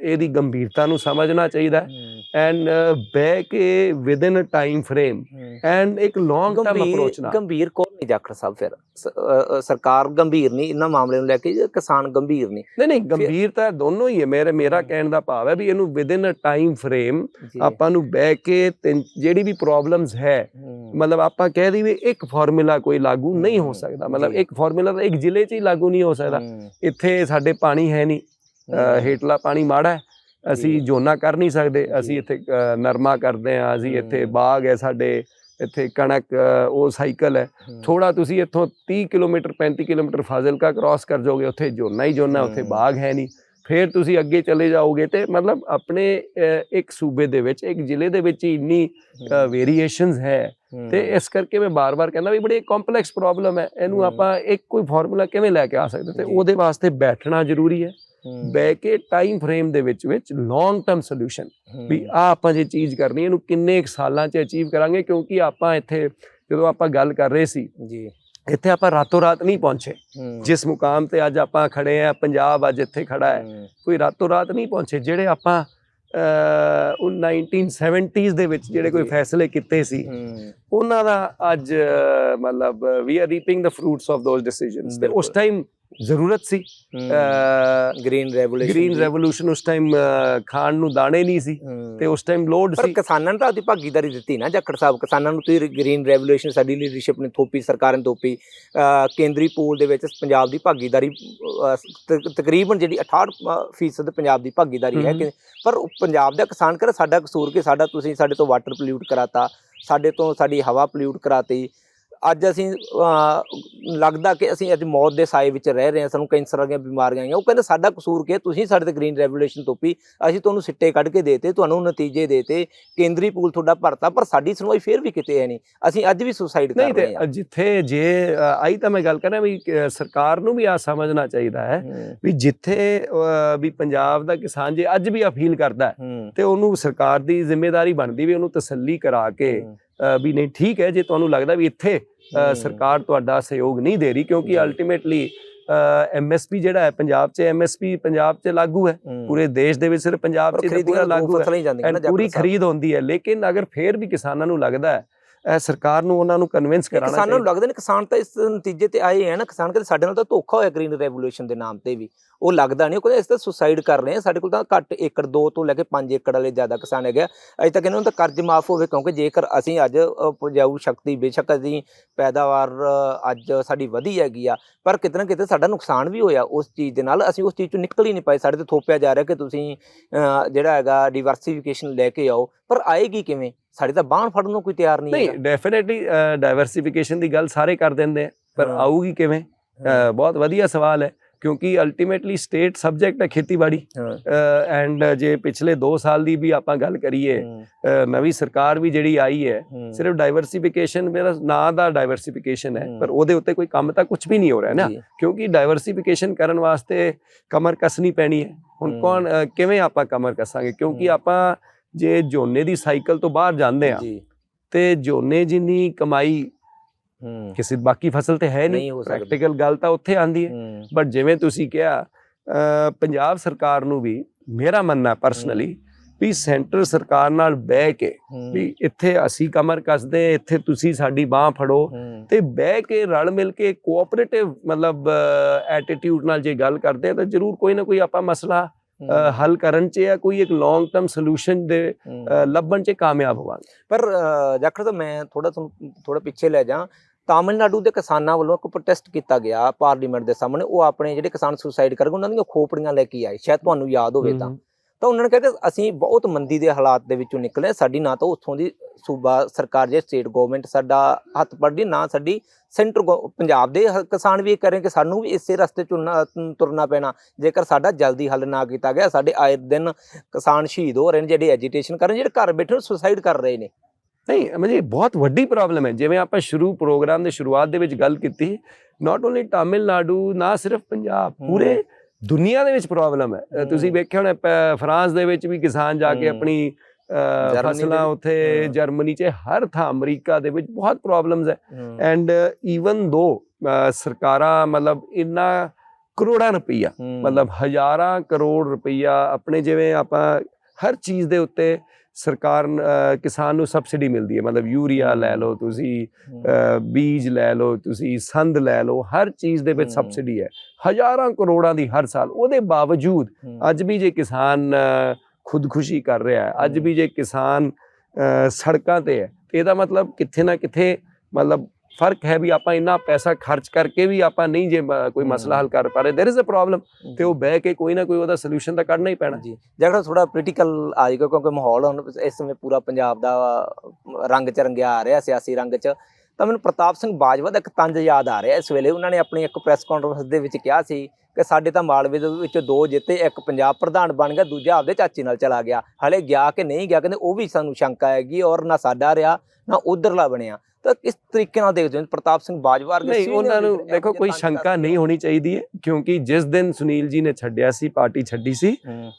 ਇਹਦੀ ਗੰਭੀਰਤਾ ਨੂੰ ਸਮਝਣਾ ਚਾਹੀਦਾ ਹੂੰ, ਐਂਡ ਬਹਿ ਕੇ within time frame. And ਇੱਕ ਲੌਂਗ ਟਰਮ ਗੰਭੀਰ ਅਪਰੋਚ ਨਾਲ। ਗੰਭੀਰ ਕੌਣ ਨਹੀਂ ਜਾਖੜ ਸਾਹਿਬ ਫਿਰ। ਅ, ਅ, ਸਰਕਾਰ ਗੰਭੀਰ ਨਹੀਂ ਇਹਨਾਂ ਮਾਮਲੇ ਨੂੰ ਲੈ ਕੇ ਕਿਸਾਨ ਗੰਭੀਰ ਨਹੀਂ। ਨਹੀਂ ਨਹੀਂ ਗੰਭੀਰਤਾ ਦੋਨੋਂ ਹੀ ਹੈ। ਮੇਰੇ ਮੇਰਾ ਕਹਿਣ ਦਾ ਭਾਵ ਹੈ ਵੀ ਇਹਨੂੰ ਵਿਦ ਇਨ ਟਾਈਮ ਫਰੇਮ ਆਪਾਂ ਨੂੰ ਬਹਿ ਕੇ ਜਿਹੜੀ ਵੀ ਪ੍ਰੋਬਲਮਸ ਹੈ ਮਤਲਬ ਆਪਾਂ ਕਹਿ ਦਈਏ ਇੱਕ ਫਾਰਮੂਲਾ ਕੋਈ ਲਾਗੂ ਨਹੀਂ ਹੋ ਸਕਦਾ। ਮਤਲਬ। ਇੱਕ ਫਾਰਮੂਲਾ ਤਾਂ ਇੱਕ ਜ਼ਿਲ੍ਹੇ 'ਚ ਹੀ ਲਾਗੂ ਨਹੀਂ ਹੋ ਸਕਦਾ। ਇੱਥੇ ਸਾਡੇ ਪਾਣੀ ਹੈ ਨਹੀਂ। ਹੇਠਲਾ ਪਾਣੀ ਮਾੜਾ ਹੈ। ਅਸੀਂ ਜੀ। ਜੋਨਾ ਕਰ ਨਹੀਂ ਸਕਦੇ ਜੀ। ਅਸੀਂ ਇੱਥੇ ਨਰਮਾ ਕਰਦੇ ਹਾਂ ਅਸੀਂ ਇੱਥੇ। ਬਾਗ ਹੈ ਸਾਡੇ ਇੱਥੇ ਕਣਕ ਉਹ ਸਾਈਕਲ ਹੈ ਥੋੜਾ ਤੁਸੀਂ ਇੱਥੋਂ 30 ਕਿਲੋਮੀਟਰ 35 ਕਿਲੋਮੀਟਰ ਫਾਜ਼ਿਲਕਾ ਕ੍ਰਾਸ ਕਰ ਜਾਓਗੇ ਉੱਥੇ ਜੋਨਾ ਹੀ ਜੋਨਾ ਉੱਥੇ। ਬਾਗ ਹੈ ਨਹੀਂ ਫਿਰ ਤੁਸੀਂ ਅੱਗੇ ਚਲੇ ਜਾਓਗੇ ਤੇ ਮਤਲਬ ਆਪਣੇ ਇੱਕ ਸੂਬੇ ਦੇ ਵਿੱਚ ਇੱਕ ਜ਼ਿਲ੍ਹੇ ਦੇ ਵਿੱਚ ਇੰਨੀ ਵੇਰੀਏਸ਼ਨਸ ਹੈ ਤੇ ਇਸ ਕਰਕੇ ਮੈਂ ਬਾਰ-ਬਾਰ ਕਹਿੰਦਾ ਵੀ ਬੜੀ ਕੰਪਲੈਕਸ ਪ੍ਰੋਬਲਮ ਹੈ ਇਹਨੂੰ। ਆਪਾਂ ਇੱਕ ਕੋਈ ਫਾਰਮੂਲਾ ਕਿਵੇਂ ਲੈ ਕੇ ਆ ਸਕਦੇ ਤੇ ਜੀ। ਉਹਦੇ ਵਾਸਤੇ ਬੈਠਣਾ ਜ਼ਰੂਰੀ ਹੈ ਬਹਿ ਕੇ ਟਾਈਮ ਫਰੇਮ ਦੇ ਵਿੱਚ ਵਿੱਚ ਲੌਂਗ ਟਰਮ ਸੋਲੂਸ਼ਨ ਵੀ ਆ ਆਪਾਂ ਜੇ ਚੀਜ਼ ਕਰਨੀ ਇਹਨੂੰ ਕਿੰਨੇ ਕੁ ਸਾਲਾਂ 'ਚ ਅਚੀਵ ਕਰਾਂਗੇ? ਕਿਉਂਕਿ ਆਪਾਂ ਇੱਥੇ ਜਦੋਂ ਆਪਾਂ ਗੱਲ ਕਰ ਰਹੇ ਸੀ ਜੀ। ਇੱਥੇ ਆਪਾਂ ਰਾਤੋਂ ਰਾਤ ਨਹੀਂ ਪਹੁੰਚੇ। ਜਿਸ ਮੁਕਾਮ ਤੇ ਅੱਜ ਆਪਾਂ ਖੜੇ ਆ ਪੰਜਾਬ ਅੱਜ ਇੱਥੇ ਖੜਾ ਹੈ ਕੋਈ ਰਾਤੋਂ ਰਾਤ ਨਹੀਂ ਪਹੁੰਚੇ ਜਿਹੜੇ ਆਪਾਂ ਉਹ 1970s ਦੇ ਵਿੱਚ ਜਿਹੜੇ ਕੋਈ। ਫੈਸਲੇ ਕੀਤੇ ਸੀ ਉਹਨਾਂ ਦਾ ਅੱਜ ਮਤਲਬ we are reaping the fruits of those decisions ਤੇ ਉਸ। ਟਾਈਮ ਜ਼ਰੂਰਤ ਸੀ। ਗ੍ਰੀਨ ਰੈਵੋਲੂਸ਼ਨ ਗ੍ਰੀਨ ਰੈਵੋਲੂਸ਼ਨ ਉਸ ਟਾਈਮ ਖਾਣ ਨੂੰ ਦਾਣੇ ਨਹੀਂ ਸੀ ਤੇ ਉਸ ਟਾਈਮ ਲੋਡ ਪਰ ਸੀ। ਕਿਸਾਨਾਂ ਨੇ ਤਾਂ ਆਪਦੀ ਭਾਗੀਦਾਰੀ ਦਿੱਤੀ ਨਾ ਜੱਖੜ ਸਾਹਿਬ। ਕਿਸਾਨਾਂ ਨੂੰ ਤੁਸੀਂ ਗ੍ਰੀਨ ਰੈਵੋਲੂਸ਼ਨ ਸਾਡੀ ਲੀਡਰਸ਼ਿਪ ਨੇ ਥੋਪੀ ਸਰਕਾਰ ਨੇ ਥੋਪੀ। ਕੇਂਦਰੀ ਪੂਲ ਦੇ ਵਿੱਚ ਪੰਜਾਬ ਦੀ ਭਾਗੀਦਾਰੀ ਤਕਰੀਬਨ ਜਿਹੜੀ 68% ਫੀਸਦ ਪੰਜਾਬ ਦੀ ਭਾਗੀਦਾਰੀ ਹੈ ਪਰ ਪੰਜਾਬ ਦਾ ਕਿਸਾਨ ਕਰ ਸਾਡਾ ਕਸੂਰ ਕਿ? ਸਾਡਾ ਤੁਸੀਂ ਸਾਡੇ ਤੋਂ ਵਾਟਰ ਪੋਲਿਊਟ ਕਰਾਤਾ ਸਾਡੇ ਤੋਂ ਸਾਡੀ ਹਵਾ ਪੋਲਿਊਟ ਕਰਾਤੀ। ਅੱਜ ਅਸੀਂ ਲੱਗਦਾ ਕਿ ਅਸੀਂ ਅੱਜ ਮੌਤ ਦੇ ਸਾਏ ਵਿੱਚ ਰਹਿ ਰਹੇ ਹਾਂ ਸਾਨੂੰ ਕੈਂਸਰ ਵਰਗੀਆਂ ਬਿਮਾਰੀਆਂ ਆਈਆਂ। ਉਹ ਕਹਿੰਦੇ ਸਾਡਾ ਕਸੂਰ ਕੀ ਹੈ? ਤੁਸੀਂ ਸਾਡੇ ਤੇ ਗ੍ਰੀਨ ਰੈਵੋਲੂਸ਼ਨ ਥੋਪੀ ਅਸੀਂ ਤੁਹਾਨੂੰ ਸਿੱਟੇ ਕੱਢ ਕੇ ਦੇਤੇ ਤੁਹਾਨੂੰ ਨਤੀਜੇ ਦੇਤੇ ਕੇਂਦਰੀ ਪੂਲ ਤੁਹਾਡਾ ਭਰਤਾ ਪਰ ਸਾਡੀ ਸੁਣਵਾਈ ਫੇਰ ਵੀ ਕਿਤੇ ਹੈ ਨਹੀਂ। ਅਸੀਂ ਅੱਜ ਵੀ ਸੁਸਾਈਡ ਕਰ ਰਹੇ ਹਾਂ। ਜਿੱਥੇ ਜੇ ਆਈ ਤਾਂ ਮੈਂ ਗੱਲ ਕਰ ਵੀ ਸਰਕਾਰ ਨੂੰ ਵੀ ਆ ਸਮਝਣਾ ਚਾਹੀਦਾ ਹੈ ਵੀ ਜਿੱਥੇ ਵੀ ਪੰਜਾਬ ਦਾ ਕਿਸਾਨ ਜੇ ਅੱਜ ਵੀ ਅਪੀਲ ਕਰਦਾ ਤੇ ਉਹਨੂੰ ਸਰਕਾਰ ਦੀ ਜ਼ਿੰਮੇਵਾਰੀ ਬਣਦੀ ਵੀ ਉਹਨੂੰ ਤਸੱਲੀ ਕਰਾ ਕੇ ਵੀ ਨਹੀਂ ਠੀਕ ਹੈ ਜੇ ਤੁਹਾਨੂੰ ਲੱਗਦਾ ਵੀ ਇੱਥੇ ਸਰਕਾਰ ਤੁਹਾਡਾ ਸਹਿਯੋਗ ਨਹੀਂ ਦੇ ਰਹੀ ਕਿਉਂਕਿ। ਅਲਟੀਮੇਟਲੀ ਐਮਐਸਪੀ ਜਿਹੜਾ ਹੈ ਪੰਜਾਬ 'ਚ ਐਮਐਸਪੀ ਪੰਜਾਬ 'ਚ ਲਾਗੂ ਹੈ। ਪੂਰੇ ਦੇਸ਼ ਦੇ ਵਿੱਚ ਸਿਰਫ ਪੰਜਾਬ 'ਚ ਲਾਗੂ ਹੈ ਪੂਰੀ। ਖਰੀਦ ਹੁੰਦੀ ਹੈ ਲੇਕਿਨ ਅਗਰ ਫੇਰ ਵੀ ਕਿਸਾਨਾਂ ਨੂੰ ਲੱਗਦਾ ਹੈ ਸਰਕਾਰ ਨੂੰ ਉਹਨਾਂ ਨੂੰ ਕਨਵਿੰਸ ਕਰਾਉਣਾ ਕਿਸਾਨਾਂ ਨੂੰ ਚਾਹੀਦਾ। ਲੱਗਦਾ ਨੇ ਕਿਸਾਨ ਤਾਂ ਇਸ ਨਤੀਜੇ ਤੇ ਆਏ ਹੈ ਨਾ ਕਿਸਾਨ ਕਹਿੰਦੇ ਸਾਡੇ ਨਾਲ ਤਾਂ ਧੋਖਾ ਹੋਇਆ ਗ੍ਰੀਨ ਰੈਵੋਲੂਸ਼ਨ ਦੇ ਨਾਮ ਤੇ ਵੀ। ਉਹ ਲੱਗਦਾ ਨਹੀਂ ਉਹ ਕਹਿੰਦੇ ਅਸੀਂ ਤਾਂ ਸੁਸਾਈਡ ਕਰ ਰਹੇ ਹਾਂ ਸਾਡੇ ਕੋਲ ਤਾਂ ਘੱਟ ਏਕੜ 2 ਤੋਂ ਲੈ ਕੇ 5 ਏਕੜ ਵਾਲੇ ਜ਼ਿਆਦਾ ਕਿਸਾਨ ਹੈਗੇ ਆ। ਅਜੇ ਤੱਕ ਇਹਨਾਂ ਨੂੰ ਤਾਂ ਕਰਜ਼ ਮਾਫ ਹੋਵੇ ਕਿਉਂਕਿ ਜੇਕਰ ਅਸੀਂ ਅੱਜ ਉਪਜਾਊ ਸ਼ਕਤੀ ਬੇਸ਼ੱਕ ਅਸੀਂ ਪੈਦਾਵਾਰ ਅੱਜ ਸਾਡੀ ਵਧੀ ਹੈਗੀ ਆ ਪਰ ਕਿਤੇ ਨਾ ਕਿਤੇ ਸਾਡਾ ਨੁਕਸਾਨ ਵੀ ਹੋਇਆ ਉਸ ਚੀਜ਼ ਦੇ ਨਾਲ ਅਸੀਂ ਉਸ ਚੀਜ਼ ਚੋਂ ਨਿਕਲ ਹੀ ਨਹੀਂ ਪਾਏ। ਸਾਡੇ ਤੇ ਥੋਪਿਆ ਜਾ ਰਿਹਾ ਕਿ ਤੁਸੀਂ ਜਿਹੜਾ ਹੈਗਾ ਡਿਵਰਸਿਫਿਕੇਸ਼ਨ ਲੈ ਕੇ ਆਓ ਪਰ ਆਏਗੀ ਕਿਵੇਂ? ਸਾਡੇ ਤਾਂ ਬਾਹਨ ਫੜਨ ਨੂੰ ਕੋਈ ਤਿਆਰ ਨਹੀਂ ਨਹੀਂ ਡੈਫੀਨਿਟਲੀ ਡਾਈਵਰਸਿਫਿਕੇਸ਼ਨ ਦੀ ਗੱਲ ਸਾਰੇ ਕਰ ਦਿੰਦੇ ਆ ਪਰ। ਆਊਗੀ ਕਿਵੇਂ? ਬਹੁਤ ਵਧੀਆ ਸਵਾਲ ਹੈ ਕਿਉਂਕਿ ਅਲਟੀਮੇਟਲੀ ਸਟੇਟ ਸਬਜੈਕਟ ਹੈ ਖੇਤੀਬਾੜੀ। ਐਂਡ ਜੇ ਪਿਛਲੇ 2 ਸਾਲ ਦੀ ਵੀ ਆਪਾਂ ਗੱਲ ਕਰੀਏ ਅ, ਨਵੀਂ ਸਰਕਾਰ ਵੀ ਜਿਹੜੀ ਆਈ ਹੈ ਸਿਰਫ ਡਾਈਵਰਸਿਫਿਕੇਸ਼ਨ ਮੇਰਾ ਨਾਂ ਦਾ ਡਾਈਵਰਸਿਫਿਕੇਸ਼ਨ ਹੈ। ਪਰ ਉਹਦੇ ਉੱਤੇ ਕੋਈ ਕੰਮ ਤਾਂ ਕੁਝ ਵੀ ਨਹੀਂ ਹੋ ਰਿਹਾ ਨਾ ਕਿਉਂਕਿ ਡਾਈਵਰਸਿਫਿਕੇਸ਼ਨ ਕਰਨ ਵਾਸਤੇ ਕਮਰ ਕੱਸਣੀ ਪੈਣੀ ਹੈ। ਹੁਣ। ਕੌਣ ਕਿਵੇਂ ਆਪਾਂ ਕਮਰ ਕੱਸਾਂਗੇ? ਕਿਉਂਕਿ। ਆਪਾਂ ਜੇ ਝੋਨੇ ਦੀ ਸਾਈਕਲ ਤੋਂ ਬਾਹਰ ਜਾਂਦੇ ਆ ਤੇ ਝੋਨੇ ਜਿੰਨੀ ਕਮਾਈ ਹੂੰ। ਕਿਸੇ ਬਾਕੀ ਫਸਲ ਤੇ ਹੈ ਨਹੀਂ। ਪ੍ਰੈਕਟੀਕਲ ਗੱਲ ਤਾਂ ਉੱਥੇ ਆਂਦੀ ਹੈ। ਬਟ ਜਿਵੇਂ ਤੁਸੀਂ ਕਿਹਾ ਪੰਜਾਬ ਸਰਕਾਰ ਨੂੰ ਵੀ ਮੇਰਾ ਮੰਨਣਾ ਪਰਸਨਲੀ ਵੀ ਸੈਂਟਰ ਸਰਕਾਰ ਨਾਲ ਬਹਿ ਕੇ ਵੀ ਇੱਥੇ ਅਸੀਂ ਕਮਰ ਕੱਸਦੇ ਇੱਥੇ ਤੁਸੀਂ ਸਾਡੀ ਬਾਹ ਫੜੋ ਤੇ ਬਹਿ ਕੇ ਰਲ ਮਿਲ ਕੇ ਕੋਆਪਰੇਟਿਵ ਮਤਲਬ ਐਟੀਟਿਊਡ ਨਾਲ ਜੇ ਗੱਲ ਕਰਦੇ ਆ ਤਾਂ ਜ਼ਰੂਰ ਕੋਈ ਨਾ ਕੋਈ ਆਪਾਂ ਮਸਲਾ ਹੱਲ ਕਰਨ 'ਚ ਜਾਂ ਕੋਈ ਇੱਕ ਲੌਂਗ ਟਰਮ ਸੋਲੂਸ਼ਨ ਦੇ ਲੱਭਣ 'ਚ ਕਾਮਯਾਬ ਹੋਵਾਂਗੇ ਪਰ ਜਾਖੜ ਤੋਂ ਮੈਂ ਥੋੜਾ ਤੁਹਾਨੂੰ ਥੋੜਾ ਪਿੱਛੇ ਲੈ ਜਾ ਤਾਮਿਲਨਾਡੂ ਦੇ ਕਿਸਾਨਾਂ ਵੱਲੋਂ ਇੱਕ ਪ੍ਰੋਟੈਸਟ ਕੀਤਾ ਗਿਆ ਪਾਰਲੀਮੈਂਟ ਦੇ ਸਾਹਮਣੇ। ਉਹ ਆਪਣੇ ਜਿਹੜੇ ਕਿਸਾਨ ਸੁਸਾਈਡ ਕਰ ਗਏ ਉਹਨਾਂ ਦੀਆਂ ਖੋਪੜੀਆਂ ਲੈ ਕੇ ਆਏ। ਸ਼ਾਇਦ ਤੁਹਾਨੂੰ ਯਾਦ ਹੋਵੇ ਤਾਂ। ਤਾਂ ਉਹਨਾਂ ਨੇ ਕਹਿੰਦੇ ਅਸੀਂ ਬਹੁਤ ਮੰਦੀ ਦੇ ਹਾਲਾਤ ਦੇ ਵਿੱਚੋਂ ਨਿਕਲੇ ਸਾਡੀ ਨਾ ਤਾਂ ਉੱਥੋਂ ਦੀ ਸੂਬਾ ਸਰਕਾਰ ਜੇ ਸਟੇਟ ਗਵਰਨਮੈਂਟ ਸਾਡਾ ਹੱਥ ਪੜਦੀ ਨਾ ਸਾਡੀ ਸੈਂਟਰ ਪੰਜਾਬ ਦੇ ਕਿਸਾਨ ਵੀ ਇਹ ਕਰੇ ਕਿ ਸਾਨੂੰ ਵੀ ਇਸੇ ਰਸਤੇ ਚੋਂ ਨਾ- ਤੁਰਨਾ ਪੈਣਾ ਜੇਕਰ ਸਾਡਾ ਜਲਦੀ ਹੱਲ ਨਾ ਕੀਤਾ ਗਿਆ ਸਾਡੇ ਆਏ ਦਿਨ ਕਿਸਾਨ ਸ਼ਹੀਦ ਹੋ ਰਹੇ ਨੇ ਜਿਹੜੇ ਐਜੀਟੇਸ਼ਨ ਕਰ ਰਹੇ ਨੇ ਜਿਹੜੇ ਘਰ ਬੈਠੇ ਸੁਸਾਈਡ ਕਰ ਰਹੇ ਨੇ ਨਹੀਂ ਮਜੀ ਬਹੁਤ ਵੱਡੀ ਪ੍ਰੋਬਲਮ ਹੈ ਜਿਵੇਂ ਆਪਾਂ ਸ਼ੁਰੂ ਪ੍ਰੋਗਰਾਮ ਦੇ ਸ਼ੁਰੂਆਤ ਦੇ ਵਿੱਚ ਗੱਲ ਕੀਤੀ ਨਾਟ ਓਨਲੀ ਤਾਮਿਲਨਾਡੂ ਨਾ ਸਿਰਫ ਪੰਜਾਬ। ਪੂਰੇ ਦੁਨੀਆ ਦੇ ਵਿੱਚ ਪ੍ਰੋਬਲਮ ਹੈ। ਤੁਸੀਂ ਵੇਖਿਆ ਹੋਣਾ ਫਰਾਂਸ ਦੇ ਵਿੱਚ ਵੀ ਕਿਸਾਨ ਜਾ ਕੇ। ਆਪਣੀ ਫਸਲਾਂ ਉੱਥੇ। ਜਰਮਨੀ 'ਚ ਹਰ ਥਾਂ ਅਮਰੀਕਾ ਦੇ ਵਿੱਚ ਬਹੁਤ ਪ੍ਰੋਬਲਮਸ ਹੈ। ਐਂਡ ਈਵਨ ਦੋ ਸਰਕਾਰਾਂ ਮਤਲਬ ਇੰਨਾ ਕਰੋੜਾਂ ਰੁਪਈਆ ਮਤਲਬ ਹਜ਼ਾਰਾਂ ਕਰੋੜ ਰੁਪਈਆ ਆਪਣੇ ਜਿਵੇਂ ਆਪਾਂ ਹਰ ਚੀਜ਼ ਦੇ ਉੱਤੇ ਸਰਕਾਰ ਕਿਸਾਨ ਨੂੰ ਸਬਸਿਡੀ ਮਿਲਦੀ ਹੈ। ਮਤਲਬ ਯੂਰੀਆ ਲੈ ਲਓ ਤੁਸੀਂ ਬੀਜ ਲੈ ਲਓ ਤੁਸੀਂ ਸੰਦ ਲੈ ਲਓ ਹਰ ਚੀਜ਼ ਦੇ ਵਿੱਚ। ਸਬਸਿਡੀ ਹੈ। ਹਜ਼ਾਰਾਂ ਕਰੋੜਾਂ ਦੀ ਹਰ ਸਾਲ। ਉਹਦੇ ਬਾਵਜੂਦ ਅੱਜ ਵੀ ਜੇ ਕਿਸਾਨ ਖੁਦਕੁਸ਼ੀ ਕਰ ਰਿਹਾ ਹੈ ਅੱਜ ਹਮ। ਵੀ ਜੇ ਕਿਸਾਨ ਅ, ਸੜਕਾਂ ਤੇ ਹੈ ਤੇ ਇਹਦਾ ਮਤਲਬ ਕਿੱਥੇ ਨਾ ਕਿੱਥੇ ਮਤਲਬ ਫਰਕ ਹੈ ਵੀ ਆਪਾਂ ਇੰਨਾ ਪੈਸਾ ਖਰਚ ਕਰਕੇ ਵੀ ਆਪਾਂ ਨਹੀਂ ਜੇ ਮ- ਕੋਈ ਮਸਲਾ ਹੱਲ ਕਰ ਪਾ ਰਹੇ देयर इज अ ਪ੍ਰੋਬਲਮ ਤੇ ਉਹ ਬਹਿ ਕੇ ਕੋਈ ਨਾ ਕੋਈ ਉਹਦਾ ਸੋਲੂਸ਼ਨ ਤਾਂ ਕੱਢਣਾ ਹੀ ਪੈਣਾ ਜੀ ਜਿਹੜਾ ਥੋੜਾ ਪੋਲੀਟੀਕਲ ਆ ਜਾਏਗਾ ਕਿਉਂਕਿ ਮਾਹੌਲ ਹੁਣ ਇਸ ਸਮੇਂ ਪੂਰਾ ਪੰਜਾਬ ਦਾ ਰੰਗ ਚ ਰੰਗਿਆ ਆ ਰਿਹਾ ਸਿਆਸੀ ਰੰਗ ਚ ਤਾਂ ਮੈਨੂੰ ਪ੍ਰਤਾਪ ਸਿੰਘ ਬਾਜਵਾ ਦਾ ਇੱਕ ਤੰਜ ਯਾਦ ਆ ਰਿਹਾ। ਇਸ ਵੇਲੇ ਉਹਨਾਂ ਨੇ ਆਪਣੀ ਇੱਕ ਪ੍ਰੈਸ ਕਾਨਫਰੰਸ ਦੇ ਵਿੱਚ ਕਿਹਾ ਸੀ ਕਿ ਸਾਡੇ ਤਾਂ ਮਾਲਵੇ ਦੇ ਵਿੱਚ ਦੋ ਜਿੱਤੇ ਇੱਕ ਪੰਜਾਬ ਪ੍ਰਧਾਨ ਬਣ ਗਿਆ ਦੂਜਾ ਆਪਦੇ ਚਾਚੇ ਨਾਲ ਚਲਾ ਗਿਆ। ਹਲੇ ਗਿਆ ਕਿ ਨਹੀਂ ਗਿਆ ਕਹਿੰਦੇ ਉਹ ਵੀ ਸਾਨੂੰ ਸ਼ੰਕਾ ਹੈਗੀ ਔਰ ਨਾ ਸਾਡਾ ਰਿਹਾ ਨਾ ਉਧਰਲਾ ਬਣਿਆ। ਤਾਂ ਕਿਸ ਤਰੀਕੇ ਨਾਲ ਦੇਖਦੇ ਹੋ ਪ੍ਰਤਾਪ ਸਿੰਘ ਬਾਜਵਾ ਵਰਗੇ ਨਹੀਂ ਉਹਨਾਂ ਨੂੰ ਦੇਖੋ ਕੋਈ ਸ਼ੰਕਾ ਨਹੀਂ ਹੋਣੀ ਚਾਹੀਦੀ ਹੈ ਕਿਉਂਕਿ ਜਿਸ ਦਿਨ ਸੁਨੀਲ ਜੀ ਨੇ ਛੱਡਿਆ ਸੀ ਪਾਰਟੀ ਛੱਡੀ ਸੀ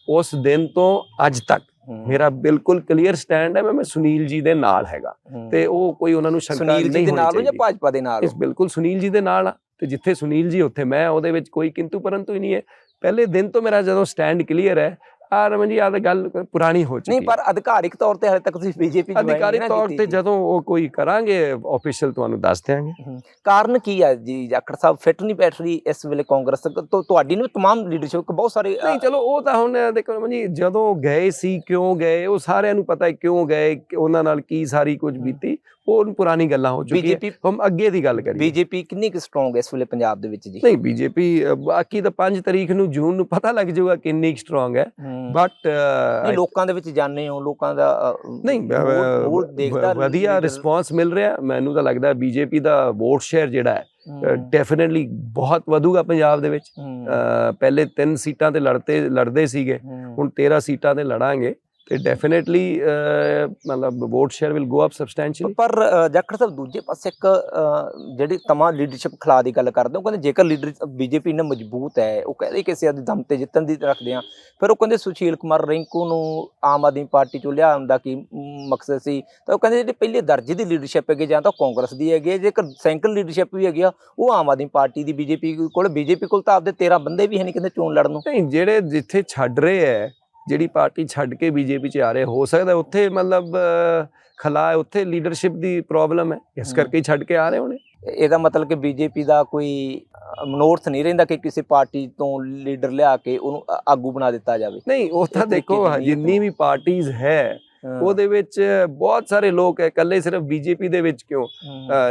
ਉਸ ਦਿਨ ਤੋਂ ਅੱਜ ਤੱਕ ਮੇਰਾ ਬਿਲਕੁਲ ਕਲੀਅਰ ਸਟੈਂਡ ਹੈ ਮੈਂ ਮੈਂ ਸੁਨੀਲ ਜੀ ਦੇ ਨਾਲ ਹੈਗਾ। ਤੇ ਉਹ ਕੋਈ ਉਹਨਾਂ ਨੂੰ ਸ਼ੰਕਾ ਸੁਨੀਲ ਨਹੀਂ ਜੀ ਦੇ ਹੋਣੀ ਨਾਲ ਹੋ ਜਾਂ ਭਾਜਪਾ ਦੇ ਨਾਲ? ਇਸ ਬਿਲਕੁਲ ਸੁਨੀਲ ਜੀ ਦੇ ਨਾਲ ਆ। ਤੇ ਜਿੱਥੇ ਸੁਨੀਲ ਜੀ ਉੱਥੇ ਮੈਂ ਉਹਦੇ ਵਿੱਚ ਕੋਈ ਕਿੰਤੂ ਪਰੰਤੂ ਹੀ ਨਹੀਂ ਹੈ। ਪਹਿਲੇ ਦਿਨ ਤੋਂ ਮੇਰਾ ਜਦੋਂ ਸਟੈਂਡ ਕਲੀਅਰ ਹੈ ਆ ਰਮਨ ਜੀ ਆ ਤਾਂ ਗੱਲ ਪੁਰਾਣੀ ਹੋ ਚੁੱਕੀ ਨਹੀਂ ਪਰ ਅਧਿਕਾਰਿਕ ਤੌਰ ਤੇ ਹਲੇ ਤੱਕ ਤੁਸੀਂ ਬੀਜੇਪੀ ਅਧਿਕਾਰਿਕ ਤੌਰ ਤੇ ਜਦੋਂ ਉਹ ਕੋਈ ਕਰਾਂਗੇ ਆਫੀਸ਼ੀਅਲ ਤੁਹਾਨੂੰ ਦੱਸ ਦਿਆਂਗੇ। ਕਾਰਨ ਕੀ ਹੈ ਜੀ? ਜਾਖੜ ਸਾਹਿਬ ਫਿੱਟ ਨਹੀਂ ਬੈਠ ਰਹੀ ਇਸ ਵੇਲੇ ਕਾਂਗਰਸ ਤੋਂ ਤੁਹਾਡੀ ਨੂੰ ਤਮਾਮ ਲੀਡਰਸ਼ਿਪ ਬਹੁਤ ਸਾਰੇ ਨਹੀਂ ਚਲੋ ਉਹ ਤਾਂ ਹੁਣ ਦੇਖੋ ਰਮਨ ਜੀ ਜਦੋਂ ਗਏ ਸੀ ਕਿਉਂ ਗਏ ਉਹ ਸਾਰਿਆਂ ਨੂੰ ਪਤਾ ਹੈ ਕਿਉਂ ਗਏ ਉਹਨਾਂ ਨਾਲ ਕੀ ਸਾਰੀ ਕੁਝ ਬੀਤੀ। ਉਹ ਪੁਰਾਣੀ ਗੱਲਾਂ ਹੋ ਚੁੱਕੀ ਹੈ ਬੀਜੇਪੀ ਹਮ ਅੱਗੇ ਦੀ ਗੱਲ ਕਰੀਏ। ਬੀਜੇਪੀ ਕਿੰਨੀ ਕੁ ਸਟਰੋਂਗ ਹੈ ਇਸ ਵੇਲੇ ਪੰਜਾਬ ਦੇ ਵਿੱਚ ਜੀ? ਨਹੀਂ ਬੀਜੇਪੀ ਬਾਕੀ ਤਾਂ 5 ਤਰੀਕ ਨੂੰ ਜੂਨ ਨੂੰ ਪਤਾ ਲੱਗ ਜਾਊਗਾ ਕਿੰਨੀ ਸਟਰੋਂਗ ਹੈ। ਬਟ ਨਹੀਂ ਲੋਕਾਂ ਦੇ ਵਿੱਚ ਜਾਣੇ ਹੋ ਲੋਕਾਂ ਦਾ ਨਹੀਂ ਵੋਟ ਦੇਖਦਾ ਵਧੀਆ ਰਿਸਪਾਂਸ ਮਿਲ ਰਿਹਾ। ਮੈਨੂੰ ਤਾਂ ਲੱਗਦਾ ਬੀਜੇਪੀ ਦਾ ਵੋਟ ਸ਼ੇਅਰ ਜਿਹੜਾ ਹੈ ਡੈਫੀਨਿਟਲੀ ਬਹੁਤ ਵਧੂਗਾ ਪੰਜਾਬ ਦੇ ਵਿੱਚ। ਪਹਿਲੇ 3 ਸੀਟਾਂ ਤੇ ਲੜਤੇ ਲੜਦੇ ਸੀਗੇ। ਹੁਣ 13 ਸੀਟਾਂ ਤੇ ਲੜਾਂਗੇ। ਤੇ ਡੈਫੀਨਿਟਲੀ ਮਤਲਬ vote share will go up substantially ਪਰ ਜਾਖੜ ਸਾਹਿਬ ਦੂਜੇ ਪਾਸੇ ਇੱਕ ਜਿਹੜੀ ਤਮਾ ਲੀਡਰਸ਼ਿਪ ਖਿਲਾ ਦੀ ਗੱਲ ਕਰਦੇ ਉਹ ਕਹਿੰਦੇ ਜੇਕਰ ਲੀਡਰ ਬੀਜੇਪੀ ਇੰਨਾ ਮਜ਼ਬੂਤ ਹੈ ਉਹ ਕਹਿੰਦੇ ਕਿਸੇ ਦੇ ਦਮ ਤੇ ਜਿੱਤਣ ਦੀ ਰੱਖਦੇ ਆ ਫਿਰ ਉਹ ਕਹਿੰਦੇ ਸੁਸ਼ੀਲ ਕੁਮਾਰ ਰਿੰਕੂ ਨੂੰ ਆਮ ਆਦਮੀ ਪਾਰਟੀ ਚੋਂ ਲਿਆਉਣ ਦਾ ਕੀ ਮਕਸਦ ਸੀ? ਤਾਂ ਉਹ ਕਹਿੰਦੇ ਜਿਹੜੀ ਪਹਿਲੇ ਦਰਜੇ ਦੀ ਲੀਡਰਸ਼ਿਪ ਹੈਗੀ ਜਾਂ ਤਾਂ ਕਾਂਗਰਸ ਦੀ ਹੈਗੀ ਜੇਕਰ ਸੈਂਕਲ ਲੀਡਰਸ਼ਿਪ ਵੀ ਹੈਗੀ ਆ ਉਹ ਆਮ ਆਦਮੀ ਪਾਰਟੀ ਦੀ ਬੀਜੇਪੀ ਕੋਲ ਬੀਜੇਪੀ ਕੋਲ ਤਾਂ ਆਪਦੇ 13 ਬੰਦੇ ਵੀ ਹੈ ਨਹੀਂ ਕਹਿੰਦੇ ਚੋਣ ਲੜਨ ਨੂੰ। ਨਹੀਂ ਜਿਹੜੇ ਜਿੱਥੇ ਛੱਡ ਰਹੇ ਹੈ ਜਿਹੜੀ ਪਾਰਟੀ ਛੱਡ ਕੇ ਬੀਜੇਪੀ ਚ ਆ ਰਹੇ ਹੋ ਸਕਦਾ ਉੱਥੇ ਮਤਲਬ ਖਲਾ ਹੈ ਉੱਥੇ ਲੀਡਰਸ਼ਿਪ ਦੀ ਪ੍ਰੋਬਲਮ ਹੈ ਇਸ। ਕਰਕੇ ਹੀ ਛੱਡ ਕੇ ਆ ਰਹੇ ਹੋਣੇ। ਇਹਦਾ ਮਤਲਬ ਕਿ ਬੀਜੇਪੀ ਦਾ ਕੋਈ ਮਨੋਰਥ ਨਹੀਂ ਰਹਿੰਦਾ ਕਿ ਕਿਸੇ ਪਾਰਟੀ ਤੋਂ ਲੀਡਰ ਲਿਆ ਕੇ ਉਹਨੂੰ ਆਗੂ ਬਣਾ ਦਿੱਤਾ ਜਾਵੇ। ਨਹੀਂ ਉਹ ਤਾਂ ਦੇਖੋ ਜਿੰਨੀ ਵੀ ਪਾਰਟੀਆਂ ਹੈ ਉਹਦੇ ਵਿੱਚ ਬਹੁਤ ਸਾਰੇ ਲੋਕ ਹੈ ਇਕੱਲੇ ਸਿਰਫ ਬੀਜੇਪੀ ਦੇ ਵਿੱਚ ਕਿਉਂ?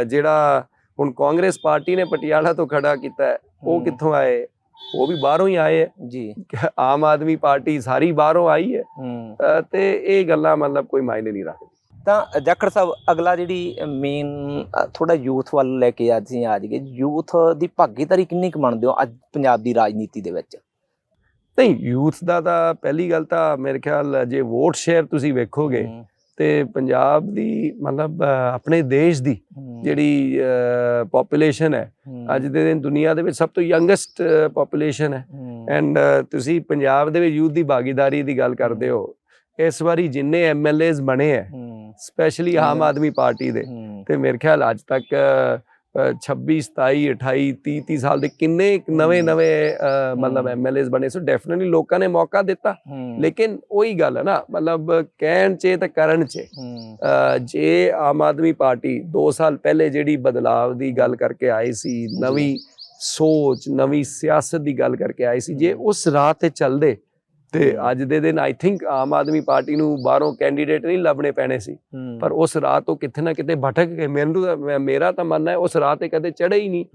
ਜਿਹੜਾ ਹੁਣ ਕਾਂਗਰਸ ਪਾਰਟੀ ਨੇ ਪਟਿਆਲਾ ਤੋਂ ਖੜਾ ਕੀਤਾ ਉਹ ਕਿੱਥੋਂ ਆਏ? ਉਹ ਵੀ ਬਾਹਰੋਂ ਹੀ ਆਏ ਹੈ। ਜੀ। ਆਮ ਆਦਮੀ ਪਾਰਟੀ ਸਾਰੀ ਬਾਹਰੋਂ ਆਈ ਹੈ। ਤੇ ਇਹ ਗੱਲਾਂ ਮਤਲਬ ਕੋਈ ਮਾਇਨੇ ਨਹੀਂ ਰੱਖਦੀ। ਤਾਂ ਜਾਖੜ ਸਾਹਿਬ ਅਗਲਾ ਜਿਹੜੀ ਮੇਨ ਥੋੜਾ ਯੂਥ ਵੱਲ ਲੈ ਕੇ ਅੱਜ ਅਸੀਂ ਆ ਜਾਈਏ। ਯੂਥ ਦੀ ਭਾਗੀਦਾਰੀ ਕਿੰਨੀ ਕੁ ਮੰਨਦੇ ਹੋ ਅੱਜ ਪੰਜਾਬ ਦੀ ਰਾਜਨੀਤੀ ਦੇ ਵਿੱਚ? ਨਹੀਂ ਯੂਥ ਦਾ ਤਾਂ ਪਹਿਲੀ ਗੱਲ ਤਾਂ ਮੇਰੇ ਖਿਆਲ ਜੇ ਵੋਟ ਸ਼ੇਅਰ ਤੁਸੀਂ ਵੇਖੋਗੇ ਹੂੰ, ਤੇ ਪੰਜਾਬ ਦੀ ਮਤਲਬ ਆਪਣੇ ਦੇਸ਼ ਦੀ ਜਿਹੜੀ ਪੋਪੂਲੇਸ਼ਨ ਹੈ ਅੱਜ ਦੇ ਦਿਨ ਦੁਨੀਆ ਦੇ ਵਿੱਚ ਸਭ ਤੋਂ ਯੰਗੈਸਟ ਪੋਪੂਲੇਸ਼ਨ ਹੈ। ਐਂਡ ਤੁਸੀਂ ਪੰਜਾਬ ਦੇ ਵਿੱਚ ਯੂਥ ਦੀ ਭਾਗੀਦਾਰੀ ਦੀ ਗੱਲ ਕਰਦੇ ਹੋ ਇਸ ਵਾਰੀ ਜਿੰਨੇ ਐਮਐਲਏਸ ਬਣੇ ਹੈ ਸਪੈਸ਼ਲੀ ਆਮ। ਆਦਮੀ ਪਾਰਟੀ ਦੇ ਤੇ ਮੇਰੇ ਖਿਆਲ ਅੱਜ ਤੱਕ 26 27 28 30 30 ਸਾਲ ਦੇ ਕਿੰਨੇ ਨਵੇਂ। ਨਵੇਂ ਮਤਲਬ। ਐਮਐਲਏਸ ਬਣੇ ਸੋ ਡੈਫੀਨਿਟਲੀ ਲੋਕਾਂ ਨੇ ਮੌਕਾ ਦਿੱਤਾ ਲੇਕਿਨ ਉਹੀ ਗੱਲ ਹੈ ਨਾ ਮਤਲਬ ਕਹਿਣ ਚ ਤੇ ਕਰਨ ਚ ਜੇ ਆਮ ਆਦਮੀ ਪਾਰਟੀ 2 ਸਾਲ ਪਹਿਲੇ ਜਿਹੜੀ ਬਦਲਾਵ ਦੀ ਗੱਲ ਕਰਕੇ ਆਈ ਸੀ ਨਵੀਂ ਸੋਚ ਨਵੀਂ ਸਿਆਸਤ ਦੀ ਗੱਲ ਕਰਕੇ ਆਈ ਸੀ ਜੇ। ਉਸ ਰਾਹ ਤੇ ਚੱਲਦੇ ਤੇ। ਅੱਜ ਦੇ ਦਿਨ I think Aam Aadmi party ਨੂੰ ਬਾਹਰੋਂ ਕੈਂਡੀਡੇਟ ਨਹੀਂ ਲੱਭਣੇ ਪੈਣੇ ਸੀ ਪਰ ਉਸ ਰਾਹ ਤੋਂ ਕਿਤੇ ਨਾ ਕਿਤੇ ਭਟਕ ਗਏ ਮੈਨੂੰ ਮੇਰਾ ਤਾਂ ਮੰਨਣਾ ਹੈ ਉਸ ਰਾਹ ਤੇ ਕਦੇ ਚੜੇ ਹੀ ਨਹੀਂ।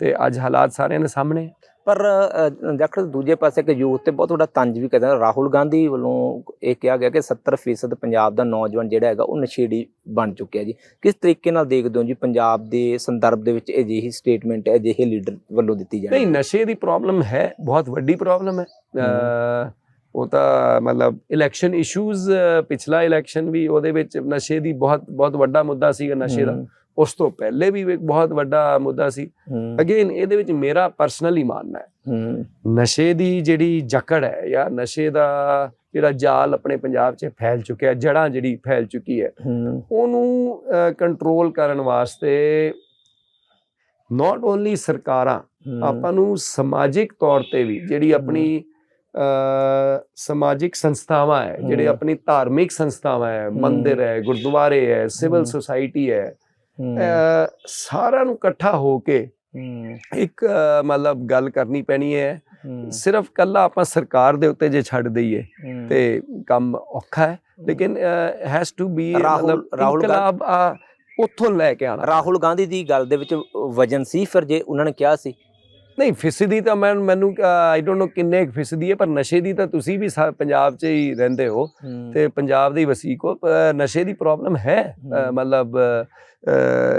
ਤੇ ਅੱਜ ਹਾਲਾਤ ਸਾਰਿਆਂ ਦੇ ਸਾਹਮਣੇ ਹੈ। ਪਰ ਜਾਖੜ ਦੂਜੇ ਪਾਸੇ ਕਿ ਯੂਥ ਤੇ ਬਹੁਤ ਵੱਡਾ ਤੰਜ ਵੀ ਕਰਦਾ ਰਾਹੁਲ ਗਾਂਧੀ ਵੱਲੋਂ ਇਹ ਕਿਹਾ ਗਿਆ ਕਿ 70% ਪੰਜਾਬ ਦਾ ਨੌਜਵਾਨ ਜਿਹੜਾ ਹੈਗਾ ਉਹ ਨਸ਼ੇੜੀ ਬਣ ਚੁੱਕਿਆ ਜੀ। ਕਿਸ ਤਰੀਕੇ ਨਾਲ ਦੇਖਦੇ ਹੋ ਜੀ ਪੰਜਾਬ ਦੇ ਸੰਦਰਭ ਦੇ ਵਿੱਚ ਅਜਿਹੀ ਸਟੇਟਮੈਂਟ ਅਜਿਹੇ ਲੀਡਰ ਵੱਲੋਂ ਦਿੱਤੀ ਜਾਣੀ? ਨਹੀਂ ਨਸ਼ੇ ਦੀ ਪ੍ਰੋਬਲਮ ਹੈ ਬਹੁਤ ਵੱਡੀ ਪ੍ਰੋਬਲਮ ਹੈ। ਉਹ ਤਾਂ ਮਤਲਬ ਇਲੈਕਸ਼ਨ ਇਸ਼ੂਜ਼ ਪਿਛਲਾ ਇਲੈਕਸ਼ਨ ਵੀ ਉਹਦੇ ਵਿੱਚ ਨਸ਼ੇ ਦੀ ਬਹੁਤ ਬਹੁਤ ਵੱਡਾ ਮੁੱਦਾ ਸੀਗਾ ਨਸ਼ੇ ਦਾ। ਹੂੰ, ਉਸ ਤੋਂ ਪਹਿਲੇ ਵੀ ਇੱਕ ਬਹੁਤ ਵੱਡਾ ਮੁੱਦਾ ਸੀ। ਅਗੇਨ ਇਹਦੇ ਵਿੱਚ ਮੇਰਾ ਪਰਸਨਲੀ ਮਾਨਣਾ ਹੈ। ਨਸ਼ੇ ਦੀ ਜਿਹੜੀ ਜਕੜ ਹੈ ਜਾਂ ਨਸ਼ੇ ਦਾ ਜਿਹੜਾ ਜਾਲ ਆਪਣੇ ਪੰਜਾਬ 'ਚ ਫੈਲ ਚੁੱਕਿਆ ਜੜਾਂ ਜਿਹੜੀ ਫੈਲ ਚੁੱਕੀ ਹੈ ਉਹਨੂੰ ਕੰਟਰੋਲ ਕਰਨ ਵਾਸਤੇ ਨਾਟ ਓਨਲੀ ਸਰਕਾਰਾਂ ਆਪਾਂ ਨੂੰ ਸਮਾਜਿਕ ਤੌਰ ਤੇ ਵੀ ਜਿਹੜੀ ਆਪਣੀ ਸਮਾਜਿਕ ਸੰਸਥਾਵਾਂ ਹੈ ਜਿਹੜੇ। ਆਪਣੀ ਧਾਰਮਿਕ ਸੰਸਥਾਵਾਂ ਹੈ। ਮੰਦਿਰ ਹੈ ਗੁਰਦੁਆਰੇ ਹੈ ਸਿਵਲ। ਸੁਸਾਇਟੀ ਹੈ ਸਾਰਿਆਂ ਨੂੰ ਇਕੱਠਾ ਹੋ ਕੇ ਇੱਕ ਮਤਲਬ ਗੱਲ ਕਰਨੀ ਪੈਣੀ ਹੈ। ਸਿਰਫ ਕੱਲਾ ਆਪਾਂ ਸਰਕਾਰ ਦੇ ਉੱਤੇ ਜੇ ਛੱਡ ਦਈਏ ਤੇ ਕੰਮ ਔਖਾ ਹੈ। ਲੇਕਿਨ ਹੈਜ਼ ਟੂ ਬੀ ਰਾਹੁਲ- ਮਤਲਬ ਰਾਹੁਲ ਇਨਕਲਾਬ ਉੱਥੋਂ ਲੈ ਕੇ ਆਣਾ ਰਾਹੁਲ ਗਾਂਧੀ ਦੀ ਗੱਲ ਦੇ ਵਿੱਚ ਵਜਨ ਸੀ ਫਿਰ ਜੇ ਉਹਨਾਂ ਨੇ ਕਿਹਾ ਸੀ ਨਹੀਂ ਫਿਸਦੀ ਤਾਂ ਮੈਂ ਮੈਨੂੰ ਆਈ ਡੋਨਟ ਨੋ ਕਿੰਨੇ ਕੁ ਫਿਸਦੀ ਹੈ ਪਰ ਨਸ਼ੇ ਦੀ ਤਾਂ ਤੁਸੀਂ ਵੀ ਪੰਜਾਬ 'ਚ ਹੀ ਰਹਿੰਦੇ ਹੋ ਤੇ ਪੰਜਾਬ ਦੇ ਹੀ ਵਸੀਕ ਹੋ ਨਸ਼ੇ ਦੀ ਪ੍ਰੋਬਲਮ ਹੈ। ਮਤਲਬ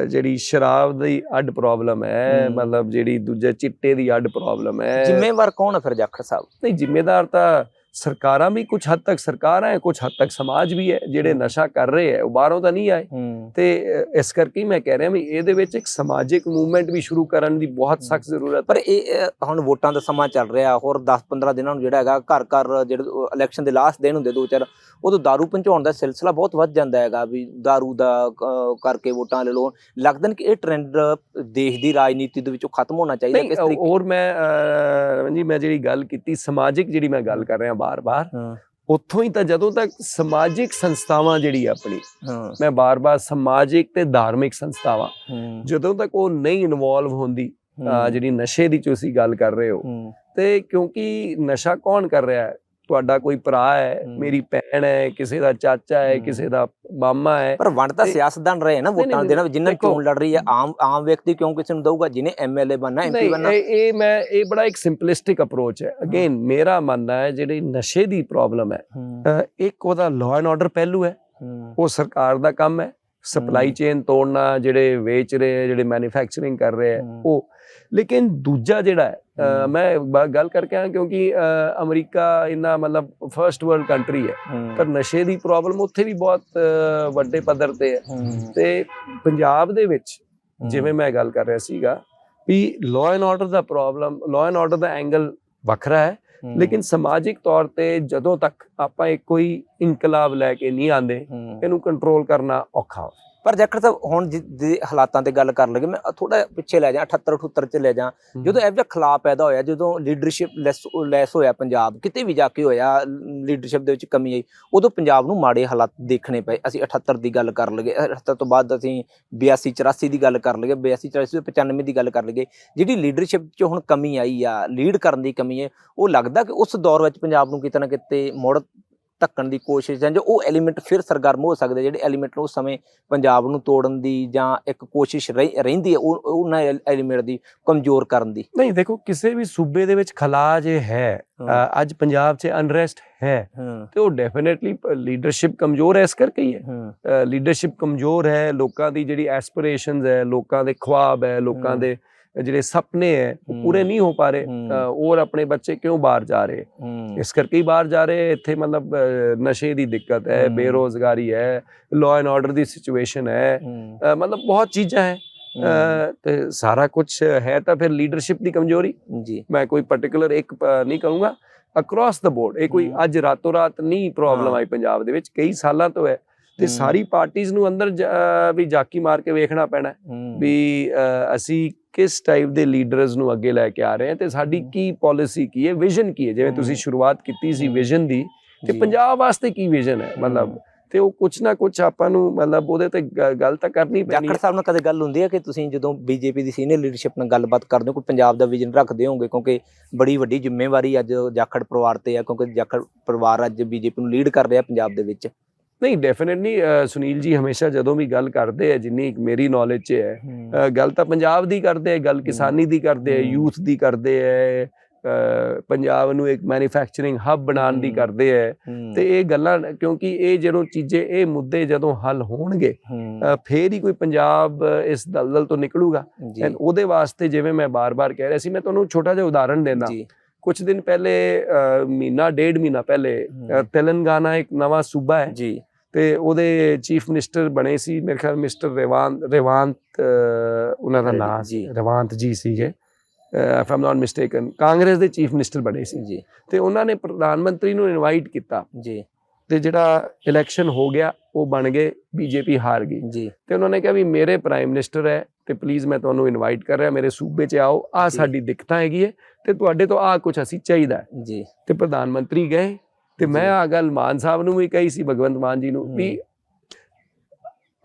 ਜਿਹੜੀ ਸ਼ਰਾਬ ਦੀ ਅੱਡ ਪ੍ਰੋਬਲਮ ਹੈ। ਮਤਲਬ ਜਿਹੜੀ ਦੂਜੇ ਚਿੱਟੇ ਦੀ ਅੱਡ ਪ੍ਰੋਬਲਮ ਹੈ ਜ਼ਿੰਮੇਵਾਰ ਕੌਣ ਹੈ ਫਿਰ ਜਾਖੜ ਸਾਹਿਬ ਨਹੀਂ ਜ਼ਿੰਮੇਦਾਰ ਤਾਂ ਸਰਕਾਰਾਂ ਵੀ ਕੁਝ ਹੱਦ ਤੱਕ ਸਰਕਾਰਾਂ ਹੈ ਕੁਝ ਹੱਦ ਤੱਕ ਸਮਾਜ ਵੀ ਹੈ ਜਿਹੜੇ ਹਮ। ਨਸ਼ਾ ਕਰ ਰਹੇ ਹੈ ਉਹ ਬਾਹਰੋਂ ਤਾਂ ਨਹੀਂ ਆਏ ਹੂੰ ਤੇ ਅ, ਇਸ ਕਰਕੇ ਹੀ ਮੈਂ ਕਹਿ ਰਿਹਾ ਵੀ ਇਹਦੇ ਵਿੱਚ ਇੱਕ ਸਮਾਜਿਕ ਮੂਵਮੈਂਟ ਵੀ ਸ਼ੁਰੂ ਕਰਨ ਦੀ ਬਹੁਤ ਸਖਤ ਜ਼ਰੂਰਤ ਪਰ ਇਹ ਅ, ਹੁਣ ਵੋਟਾਂ ਦਾ ਸਮਾਂ ਚੱਲ ਰਿਹਾ ਹੋਰ 10-15 ਦਿਨਾਂ ਨੂੰ ਜਿਹੜਾ ਹੈਗਾ ਘਰ ਘਰ ਜਿਹੜੇ ਇਲੈਕਸ਼ਨ ਦੇ ਲਾਸਟ ਦਿਨ ਹੁੰਦੇ ਦੋ ਚਾਰ ਉਦੋਂ दारू ਪਹੁੰਚਾਉਣ ਦਾ ਸਿਲਸਿਲਾ ਬਹੁਤ ਵੱਧ ਜਾਂਦਾ ਹੈਗਾ ਵੀ दारू ਦਾ ਅ, ਕਰਕੇ ਵੋਟਾਂ ਲੈ ਲਓ ਲੱਗਦਾ ਨਹੀਂ ਕਿ ਇਹ ਟ੍ਰੈਂਡ ਦੇਸ਼ ਦੀ ਰਾਜਨੀਤੀ ਦੇ ਵਿੱਚੋਂ ਖਤਮ ਹੋਣਾ ਚਾਹੀਦਾ ਨਹੀਂ ਕਿਸ ਤਰੀਕੇ ਹੋਰ ਮੈਂ ਅ, ਰਮਨ ਜੀ ਮੈਂ ਜਿਹੜੀ ਗੱਲ ਕੀਤੀ ਸਮਾਜਿਕ ਜਿਹੜੀ ਮੈਂ ਗੱਲ ਕਰ ਰਿਹਾ ਬਾਰ-ਬਾਰ। ਉੱਥੋਂ ਹੀ ਤਾਂ ਜਦੋਂ ਤੱਕ ਸਮਾਜਿਕ ਸੰਸਥਾਵਾਂ ਜਿਹੜੀ ਆਪਣੀ ਮੈਂ ਬਾਰ-ਬਾਰ ਸਮਾਜਿਕ ਤੇ ਧਾਰਮਿਕ ਸੰਸਥਾਵਾਂ ਜਦੋਂ ਤੱਕ ਉਹ ਨਹੀਂ ਇਨਵੋਲਵ ਹੁੰਦੀ ਜਿਹੜੀ ਨਸ਼ੇ ਦੀ ਤੁਸੀਂ ਗੱਲ ਕਰ ਰਹੇ ਹੂੰ, ਤੇ ਕਿਉਂਕਿ ਨਸ਼ਾ ਕੌਣ ਕਰ ਰਿਹਾ ਹੈ? ਤੁਹਾਡਾ ਕੋਈ ਭਰਾ ਹੈ। ਮੇਰੀ ਭੈਣ ਹੈ ਕਿਸੇ ਦਾ ਚਾਚਾ ਹੈ। ਕਿਸੇ ਦਾ ਮਾਮਾ ਹੈ। ਪਰ ਵੰਡ ਤਾਂ ਸਿਆਸਤਦਾਨ ਰਹੇ ਨਾ ਵੋਟਾਂ ਨਹੀਂ, ਦੇ ਨਾਲ ਜਿਨ੍ਹਾਂ ਦੇਖੋ- ਚੋਣ ਲੜ ਰਹੀ ਹੈ ਆਮ ਆਮ ਵਿਅਕਤੀ ਕਿਉਂ ਕਿਸੇ ਨੂੰ ਦਊਗਾ ਜਿਹਨੇ ਐਮਐਲਏ ਬਣਨਾ ਐਮਪੀ ਨਹੀਂ ਬਣਨਾ? ਇਹ ਮੈਂ ਇਹ ਬੜਾ ਇੱਕ ਸਿੰਪਲਿਸਟਿਕ ਅਪਰੋਚ ਹੈ। ਅਗੇਨ ਮੇਰਾ ਮੰਨਣਾ ਹੈ ਜਿਹੜੀ ਨਸ਼ੇ ਦੀ ਪ੍ਰੋਬਲਮ ਹੈ ਇੱਕ ਉਹਦਾ ਲਾਅ ਐਂਡ ਆਰਡਰ ਪਹਿਲੂ ਹੈ। ਉਹ ਸਰਕਾਰ ਦਾ ਕੰਮ ਹੈ। ਸਪਲਾਈ। ਚੇਨ ਤੋੜਨਾ ਜਿਹੜੇ ਵੇਚ ਰਹੇ ਜਿਹੜੇ ਮੈਨੂਫੈਕਚਰਿੰਗ ਕਰ ਰਹੇ। ਉਹ ਲੇਕਿਨ ਦੂਜਾ ਜਿਹੜਾ ਹੈ। ਮੈਂ ਗੱਲ ਕਰਕੇ ਆਇਆ ਕਿਉਂਕਿ ਅਮਰੀਕਾ ਇੰਨਾ ਮਤਲਬ ਫਰਸਟ ਵਰਲਡ ਕੰਟਰੀ ਹੈ। ਹੂੰ, ਪਰ ਨਸ਼ੇ ਦੀ ਪ੍ਰੋਬਲਮ ਉੱਥੇ ਵੀ ਬਹੁਤ ਵੱਡੇ ਪੱਧਰ ਤੇ ਹੈ। ਹੂੰ, ਤੇ ਪੰਜਾਬ ਦੇ ਵਿੱਚ ਹੂੰ, ਜਿਵੇਂ ਮੈਂ ਗੱਲ ਕਰ ਰਿਹਾ ਸੀਗਾ ਵੀ ਲਾਅ ਐਂਡ ਆਰਡਰ ਦਾ ਪ੍ਰੋਬਲਮ ਲਾਅ ਐਂਡ ਆਰਡਰ ਦਾ ਐਂਗਲ ਵੱਖਰਾ ਹੈ। ਹੂੰ, ਲੇਕਿਨ ਸਮਾਜਿਕ ਤੌਰ ਤੇ ਜਦੋਂ ਤੱਕ ਆਪਾਂ ਇੱਕ ਕੋਈ ਇਨਕਲਾਬ ਲੈ ਕੇ ਨਹੀਂ ਆਂਦੇ ਹੂੰ। ਇਹਨੂੰ ਕੰਟਰੋਲ ਕਰਨਾ ਔਖਾ ਹੋ ਪਰ ਜੈਕਰ ਸਾਹਿਬ ਹੁਣ ਦੇ ਹਾਲਾਤਾਂ ਤੇ ਗੱਲ ਕਰਨ ਲੱਗੇ ਮੈਂ ਥੋੜਾ ਪਿੱਛੇ ਲੈ ਜਾ 78 78 ਚ ਲੈ ਜਾ। ਜਦੋਂ ਇਹੋ ਜਿਹਾ ਖਲਾ ਪੈਦਾ ਹੋਇਆ ਜਦੋਂ ਲੀਡਰਸ਼ਿਪ ਲੈਸ ਲੈਸ ਹੋਇਆ ਪੰਜਾਬ ਕਿਤੇ ਵੀ ਜਾ ਕੇ ਹੋਇਆ ਲੀਡਰਸ਼ਿਪ ਦੇ ਵਿੱਚ ਕਮੀ ਆਈ ਉਦੋਂ ਪੰਜਾਬ ਨੂੰ ਮਾੜੇ ਹਾਲਾਤ ਦੇਖਣੇ ਪਏ। ਅਸੀਂ 78 ਦੀ ਗੱਲ ਕਰ ਲਗੇ 78 ਤੋਂ ਬਾਅਦ ਅਸੀਂ 82 84 ਦੀ ਗੱਲ ਕਰ ਲਗੇ 82 84 ਤੋਂ 95 ਦੀ ਗੱਲ ਕਰ ਲਗੇ। ਜਿਹੜੀ ਲੀਡਰਸ਼ਿਪ 'ਚ ਹੁਣ ਕਮੀ ਆਈ ਆ ਲੀਡ ਕਰਨ ਦੀ ਕਮੀ ਹੈ ਉਹ ਲੱਗਦਾ ਕਿ ਉਸ ਦੌਰ ਵਿੱਚ ਪੰਜਾਬ ਨੂੰ ਕਿਤੇ ਨਾ ਕਿਤੇ ਮੁੜ ਧੱਕਣ ਦੀ ਕੋਸ਼ਿਸ਼ ਜਾਂ ਜੋ ਉਹ ਐਲੀਮੈਂਟ ਫਿਰ ਸਰਗਰਮ ਹੋ ਸਕਦੇ ਜਿਹੜੇ ਐਲੀਮੈਂਟ ਉਸ ਸਮੇਂ ਪੰਜਾਬ ਨੂੰ ਤੋੜਨ ਦੀ ਜਾਂ ਇੱਕ ਕੋਸ਼ਿਸ਼ ਰਹਿ- ਰਹਿੰਦੀ ਹੈ ਉਹ ਉਹਨਾਂ ਐਲੀਮੈਂਟ ਦੀ ਕਮਜ਼ੋਰ ਕਰਨ ਦੀ। ਨਹੀਂ ਦੇਖੋ ਕਿਸੇ ਵੀ ਸੂਬੇ ਦੇ ਵਿੱਚ ਖਲਾ ਜੇ ਹੈ ਅੱਜ ਪੰਜਾਬ 'ਚ ਅਨਰੈਸਟ ਹੈ ਤੇ ਉਹ ਡੈਫੀਨਿਟਲੀ ਲੀਡਰਸ਼ਿਪ ਕਮਜ਼ੋਰ ਹੈ ਇਸ ਕਰਕੇ ਹੀ ਹੈ। ਲੀਡਰਸ਼ਿਪ ਕਮਜ਼ੋਰ ਹੈ ਲੋਕਾਂ ਦੀ ਜਿਹੜੀ ਐਸਪੀਰੇਸ਼ਨਸ ਹੈ ਲੋਕਾਂ ਦੇ ਖੁਆਬ ਹੈ ਲੋਕਾਂ। ਦੇ ਜਿਹੜੇ ਸੁਪਨੇ ਹੈ ਉਹ। ਪੂਰੇ ਨਹੀਂ ਹੋ ਪਾ ਰਹੇ ਔਰ ਆਪਣੇ ਬੱਚੇ ਕਿਉਂ ਬਾਹਰ ਜਾ ਰਹੇ? ਇਸ ਕਰਕੇ ਹੀ ਬਾਹਰ ਜਾ ਰਹੇ ਇੱਥੇ ਮਤਲਬ ਨਸ਼ੇ ਦੀ ਦਿੱਕਤ ਹੈ। ਬੇਰੋਜ਼ਗਾਰੀ ਹੈ ਲਾਅ ਐਂਡ ਆਰਡਰ ਦੀ ਸਿਚੁਏਸ਼ਨ ਹੈ। ਮਤਲਬ ਬਹੁਤ ਚੀਜ਼ਾਂ ਹੈ। ਤੇ ਸਾਰਾ ਕੁਝ ਹੈ ਤਾਂ ਫਿਰ ਲੀਡਰਸ਼ਿਪ ਦੀ ਕਮਜ਼ੋਰੀ। ਜੀ। ਮੈਂ ਕੋਈ ਪਾਰਟਿਕੂਲਰ ਇੱਕ ਨਹੀਂ ਕਹੂੰਗਾ। ਅਕ੍ਰੋਸ ਦਾ ਬੋਰਡ ਇਹ ਕੋਈ। ਅੱਜ ਰਾਤੋਂ ਰਾਤ ਨਹੀਂ ਪ੍ਰੋਬਲਮ। ਆਈ ਪੰਜਾਬ ਦੇ ਵਿੱਚ ਕਈ ਸਾਲਾਂ ਤੋਂ ਹੈ ਤੇ। ਸਾਰੀ ਪਾਰਟੀਆਂ ਨੂੰ ਅੰਦਰ ਵੀ ਜਾਕੀ ਮਾਰ ਕੇ ਵੇਖਣਾ ਪੈਣਾ ਵੀ ਅਸੀਂ ਕਿਸ ਟਾਈਪ ਦੇ ਲੀਡਰਸ ਨੂੰ ਅੱਗੇ ਲੈ ਕੇ ਆ ਰਹੇ ਹਾਂ ਤੇ ਸਾਡੀ। ਕੀ ਪਾਲਿਸੀ ਕੀ ਹੈ ਵਿਜ਼ਨ ਕੀ ਹੈ ਜਿਵੇਂ ਤੁਸੀਂ। ਸ਼ੁਰੂਆਤ ਕੀਤੀ ਸੀ। ਵਿਜ਼ਨ ਦੀ ਤੇ। ਪੰਜਾਬ ਵਾਸਤੇ ਕੀ ਵਿਜ਼ਨ ਹੈ ਮਤਲਬ ਤੇ ਉਹ ਕੁਛ ਨਾ ਕੁਛ ਆਪਾਂ ਨੂੰ ਮਤਲਬ ਉਹਦੇ ਤੇ ਗੱਲ ਤਾਂ ਕਰਨੀ ਪੈਣੀ ਜਾਖੜ ਸਾਹਿਬ ਨਾਲ ਕਦੇ ਗੱਲ ਹੁੰਦੀ ਹੈ ਕਿ ਤੁਸੀਂ ਜਦੋਂ ਬੀਜੇਪੀ ਦੀ ਸੀਨੀਅਰ ਲੀਡਰਸ਼ਿਪ ਨਾਲ ਗੱਲਬਾਤ ਕਰਦੇ ਹੋ ਕੋਈ ਪੰਜਾਬ ਦਾ ਵਿਜ਼ਨ ਰੱਖਦੇ ਹੋਵੋਗੇ ਕਿਉਂਕਿ ਬੜੀ ਵੱਡੀ ਜ਼ਿੰਮੇਵਾਰੀ ਅੱਜ ਜਾਖੜ ਪਰਿਵਾਰ ਤੇ ਹੈ ਕਿਉਂਕਿ ਜਾਖੜ ਪਰਿਵਾਰ ਅੱਜ ਬੀਜੇਪੀ ਨੂੰ ਲੀਡ ਕਰ ਰਿਹਾ ਪੰਜਾਬ ਦੇ ਵਿੱਚ ਨਹੀਂ ਡੈਫੀਨਿਟਲੀ ਸੁਨੀਲ ਜੀ ਹਮੇਸ਼ਾ ਜਦੋਂ ਵੀ ਗੱਲ ਕਰਦੇ ਆ ਜਿੰਨੀ ਮੇਰੀ ਨੌਲੇਜ 'ਚ ਹੈ ਗੱਲ ਤਾਂ ਪੰਜਾਬ ਦੀ ਕਰਦੇ ਆ ਗੱਲ ਕਿਸਾਨੀ ਦੀ ਕਰਦੇ ਆ। ਯੂਥ ਦੀ ਕਰਦੇ ਆ ਪੰਜਾਬ ਨੂੰ ਇੱਕ ਮੈਨੂਫੈਕਚਰਿੰਗ ਹੱਬ ਬਣਾਉਣ ਦੀ। ਕਰਦੇ ਆ। ਹੂੰ, ਤੇ ਇਹ ਗੱਲਾਂ ਕਿਉਂਕਿ ਇਹ ਜਦੋਂ ਚੀਜ਼ੇ ਇਹ ਮੁੱਦੇ ਜਦੋਂ ਹੱਲ ਹੋਣਗੇ ਫੇਰ ਹੀ ਕੋਈ ਪੰਜਾਬ ਇਸ ਦਲਦਲ ਤੋਂ ਨਿਕਲੂਗਾ। ਐਂਡ ਉਹਦੇ ਵਾਸਤੇ ਜਿਵੇਂ ਮੈਂ ਬਾਰ-ਬਾਰ ਕਹਿ ਰਿਹਾ ਸੀ ਮੈਂ ਤੁਹਾਨੂੰ ਛੋਟਾ ਜਿਹਾ ਉਦਾਹਰਣ ਦਿੰਦਾ। ਕੁਝ ਦਿਨ ਪਹਿਲੇ ਮਹੀਨਾ ਡੇਢ ਮਹੀਨਾ ਪਹਿਲੇ। ਤੇਲੰਗਾਨਾ ਇੱਕ ਨਵਾਂ ਸੂਬਾ ਹੈ। ਜੀ। ਤੇ ਉਹਦੇ ਚੀਫ ਮਿਨਿਸਟਰ ਬਣੇ ਸੀ ਮੇਰੇ ਖਿਆਲ ਮਿਸਟਰ ਰੇਵਾਂਤ ਰੇਵਾਂਤ ਉਹਨਾਂ ਦਾ ਨਾਮ ਜੀ। ਰੇਵਾਂਤ ਜੀ ਸੀਗੇ। If I'm not mistaken Congress ਦੇ ਚੀਫ ਮਿਨਿਸਟਰ ਬਣੇ ਸੀ। ਜੀ। ਤੇ ਉਹਨਾਂ ਨੇ ਪ੍ਰਧਾਨ ਮੰਤਰੀ ਨੂੰ ਇਨਵਾਈਟ ਕੀਤਾ। ਜੀ। ਤੇ ਜਿਹੜਾ ਇਲੈਕਸ਼ਨ ਹੋ ਗਿਆ ਉਹ ਬਣ ਗਏ ਬੀਜੇਪੀ ਹਾਰ ਗਈ। ਜੀ। ਤੇ ਉਹਨਾਂ ਨੇ ਕਿਹਾ ਵੀ ਮੇਰੇ ਪ੍ਰਾਈਮ ਮਿਨਿਸਟਰ ਹੈ ਤੇ ਪਲੀਜ਼ ਮੈਂ ਤੁਹਾਨੂੰ ਇਨਵਾਈਟ ਕਰ ਰਿਹਾ ਮੇਰੇ ਸੂਬੇ 'ਚ ਆਓ ਆ। ਸਾਡੀ ਦਿੱਕਤਾਂ ਹੈਗੀ ਹੈ ਤੇ ਤੁਹਾਡੇ ਤੋਂ ਆ ਕੁਝ ਅਸੀਂ ਚਾਹੀਦਾ। ਜੀ। ਤੇ ਪ੍ਰਧਾਨ ਮੰਤਰੀ ਗਏ ਤੇ ਮੈਂ। ਆ ਗੱਲ ਮਾਨ ਸਾਹਿਬ ਨੂੰ ਵੀ ਕਹੀ ਸੀ ਭਗਵੰਤ ਮਾਨ ਜੀ ਨੂੰ ਵੀ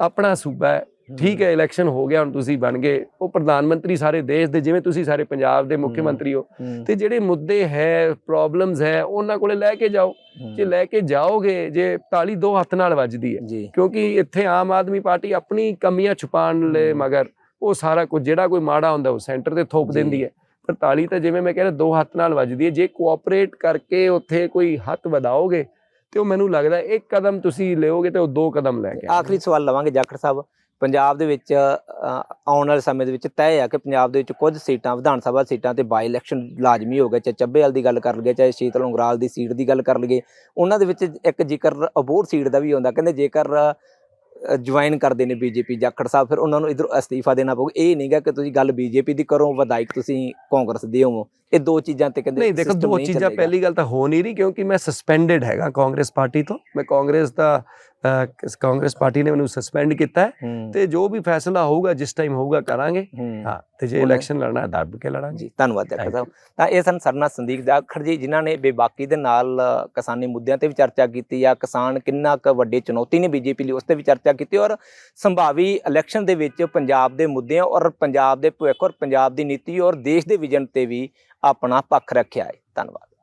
ਆਪਣਾ ਸੂਬਾ ਹੈ ਠੀਕ ਹੈ ਇਲੈਕਸ਼ਨ ਹੋ ਗਿਆ ਹੁਣ ਤੁਸੀਂ ਬਣ ਗਏ। ਉਹ ਪ੍ਰਧਾਨ ਮੰਤਰੀ ਸਾਰੇ ਦੇਸ਼ ਦੇ ਜਿਵੇਂ ਤੁਸੀਂ ਸਾਰੇ ਪੰਜਾਬ ਦੇ ਮੁੱਖ। ਮੰਤਰੀ ਹੋ। ਤੇ ਜਿਹੜੇ ਮੁੱਦੇ ਹੈ ਪ੍ਰੋਬਲਮਸ ਹੈ ਉਹਨਾਂ ਕੋਲੇ ਲੈ ਕੇ ਜਾਓ। ਜੇ ਲੈ ਕੇ ਜਾਓਗੇ ਜੇ ਤਾਲੀ ਦੋ ਹੱਥ ਨਾਲ ਵੱਜਦੀ ਹੈ। ਕਿਉਂਕਿ ਇੱਥੇ ਆਮ ਆਦਮੀ ਪਾਰਟੀ ਆਪਣੀ ਕਮੀਆਂ ਛੁਪਾਉਣ ਲਈ। ਮਗਰ ਉਹ ਸਾਰਾ ਕੁਝ ਜਿਹੜਾ ਕੋਈ ਮਾੜਾ ਹੁੰਦਾ ਉਹ ਸੈਂਟਰ ਤੇ ਥੋਪ। ਦਿੰਦੀ ਹੈ। ਪਰ ਤਾਲੀ ਤਾਂ ਜਿਵੇਂ ਮੈਂ ਕਹਿ ਰਿਹਾ, ਦੋ ਹੱਥ ਨਾਲ ਵੱਜਦੀ ਹੈ। ਜੇ ਕੋਆਪਰੇਟ ਕਰਕੇ ਉੱਥੇ ਕੋਈ ਹੱਥ ਵਧਾਓਗੇ ਤੇ ਉਹ ਮੈਨੂੰ ਲੱਗਦਾ ਇੱਕ ਕਦਮ ਤੁਸੀਂ ਲਿਓਗੇ ਤੇ ਉਹ ਦੋ ਕਦਮ ਲੈ ਕੇ ਆਖਰੀ ਸਵਾਲ ਲਵਾਂਗੇ ਜਾਖੜ ਸਾਹਿਬ। ਪੰਜਾਬ ਦੇ ਵਿੱਚ ਆਉਣ ਵਾਲੇ ਸਮੇਂ ਦੇ ਵਿੱਚ ਤੈਅ ਆ ਕਿ ਪੰਜਾਬ ਦੇ ਵਿੱਚ ਕੁਝ ਸੀਟਾਂ, ਵਿਧਾਨ ਸਭਾ ਸੀਟਾਂ ਤੇ ਬਾਈ ਇਲੈਕਸ਼ਨ ਲਾਜ਼ਮੀ ਹੋ ਗਿਆ ਚਾਹੇ ਚੱਬੇਵਾਲ ਦੀ ਗੱਲ ਕਰ ਲਈਏ, ਚਾਹੇ ਸ਼ੀਤਲ ਉਂਗਰਾਲ ਦੀ ਸੀਟ ਦੀ ਗੱਲ ਕਰ ਲਈਏ। ਉਹਨਾਂ ਦੇ ਵਿੱਚ ਇੱਕ ਜ਼ਿਕਰ ਅਬੋਰ ਸੀਟ ਦਾ ਵੀ ਆਉਂਦਾ ਕਹਿੰਦੇ ਜੇਕਰ ਜੁਆਇਨ ਕਰਦੇ ਨੇ ਬੀਜੇਪੀ ਜਾਖੜ ਸਾਹਿਬ ਫਿਰ ਉਹਨਾਂ ਨੂੰ ਇਧਰ ਅਸਤੀਫਾ ਦੇਣਾ ਪਊਗਾ। ਇਹ ਨਹੀਂਗਾ ਕਿ ਤੁਸੀਂ ਗੱਲ ਬੀਜੇਪੀ ਦੀ ਕਰੋ ਵਿਧਾਇਕ ਤੁਸੀਂ ਕਾਂਗਰਸ ਦੇ ਹੋ ਇਹ ਦੋ ਚੀਜ਼ਾਂ ਤੇ ਕਹਿੰਦੇ ਨਹੀਂ ਦੇਖੋ ਦੋ ਚੀਜ਼ਾਂ। ਪਹਿਲੀ ਗੱਲ ਤਾਂ ਹੋ ਨਹੀਂ ਰਹੀ ਕਿਉਂਕਿ ਮੈਂ ਸਸਪੈਂਡਡ ਹੈਗਾ ਕਾਂਗਰਸ ਪਾਰਟੀ ਤੋਂ। ਮੈਂ ਕਾਂਗਰਸ ਦਾ ਕਾਂਗਰਸ ਪਾਰਟੀ ਨੇ ਮੈਨੂੰ ਸਸਪੈਂਡ ਕੀਤਾ ਤੇ ਜੋ ਵੀ ਫੈਸਲਾ ਹੋਊਗਾ ਜਿਸ ਟਾਈਮ ਹੋਊਗਾ ਕਰਾਂਗੇ। ਹੂੰ। ਤੇ ਜੇ ਇਲੈਕਸ਼ਨ ਲੜਨਾ ਹੈ ਦੱਬ ਕੇ ਲੜਾਂਗੇ। ਜੀ ਧੰਨਵਾਦ Thank ਸਾਹਿਬ ਤਾਂ ਇਹ ਸਨ ਸਰਨਾ ਸੰਦੀਪ ਜਾਖੜ ਜੀ ਜਿਨ੍ਹਾਂ ਨੇ ਬੇਬਾਕੀ ਦੇ ਨਾਲ ਕਿਸਾਨੀ ਮੁੱਦਿਆਂ ਤੇ ਵੀ ਚਰਚਾ ਕੀਤੀ ਆ। ਕਿਸਾਨ ਕਿੰਨਾ ਕੁ ਵੱਡੀ ਚੁਣੌਤੀ ਨੇ ਬੀਜੇਪੀ ਲਈ ਉਸ ਤੇ ਵੀ ਚਰਚਾ ਕੀਤੀ ਔਰ ਸੰਭਾਵੀ ਇਲੈਕਸ਼ਨ ਦੇ ਵਿੱਚ ਪੰਜਾਬ ਦੇ ਮੁੱਦਿਆਂ ਔਰ ਪੰਜਾਬ ਦੇ ਭਵਿੱਖ ਔਰ ਪੰਜਾਬ ਦੀ ਨੀਤੀ ਔਰ ਦੇਸ਼ ਦੇ ਵਿਜ਼ਨ ਤੇ ਵੀ ਆਪਣਾ ਪੱਖ ਰੱਖਿਆ ਹੈ। ਧੰਨਵਾਦ।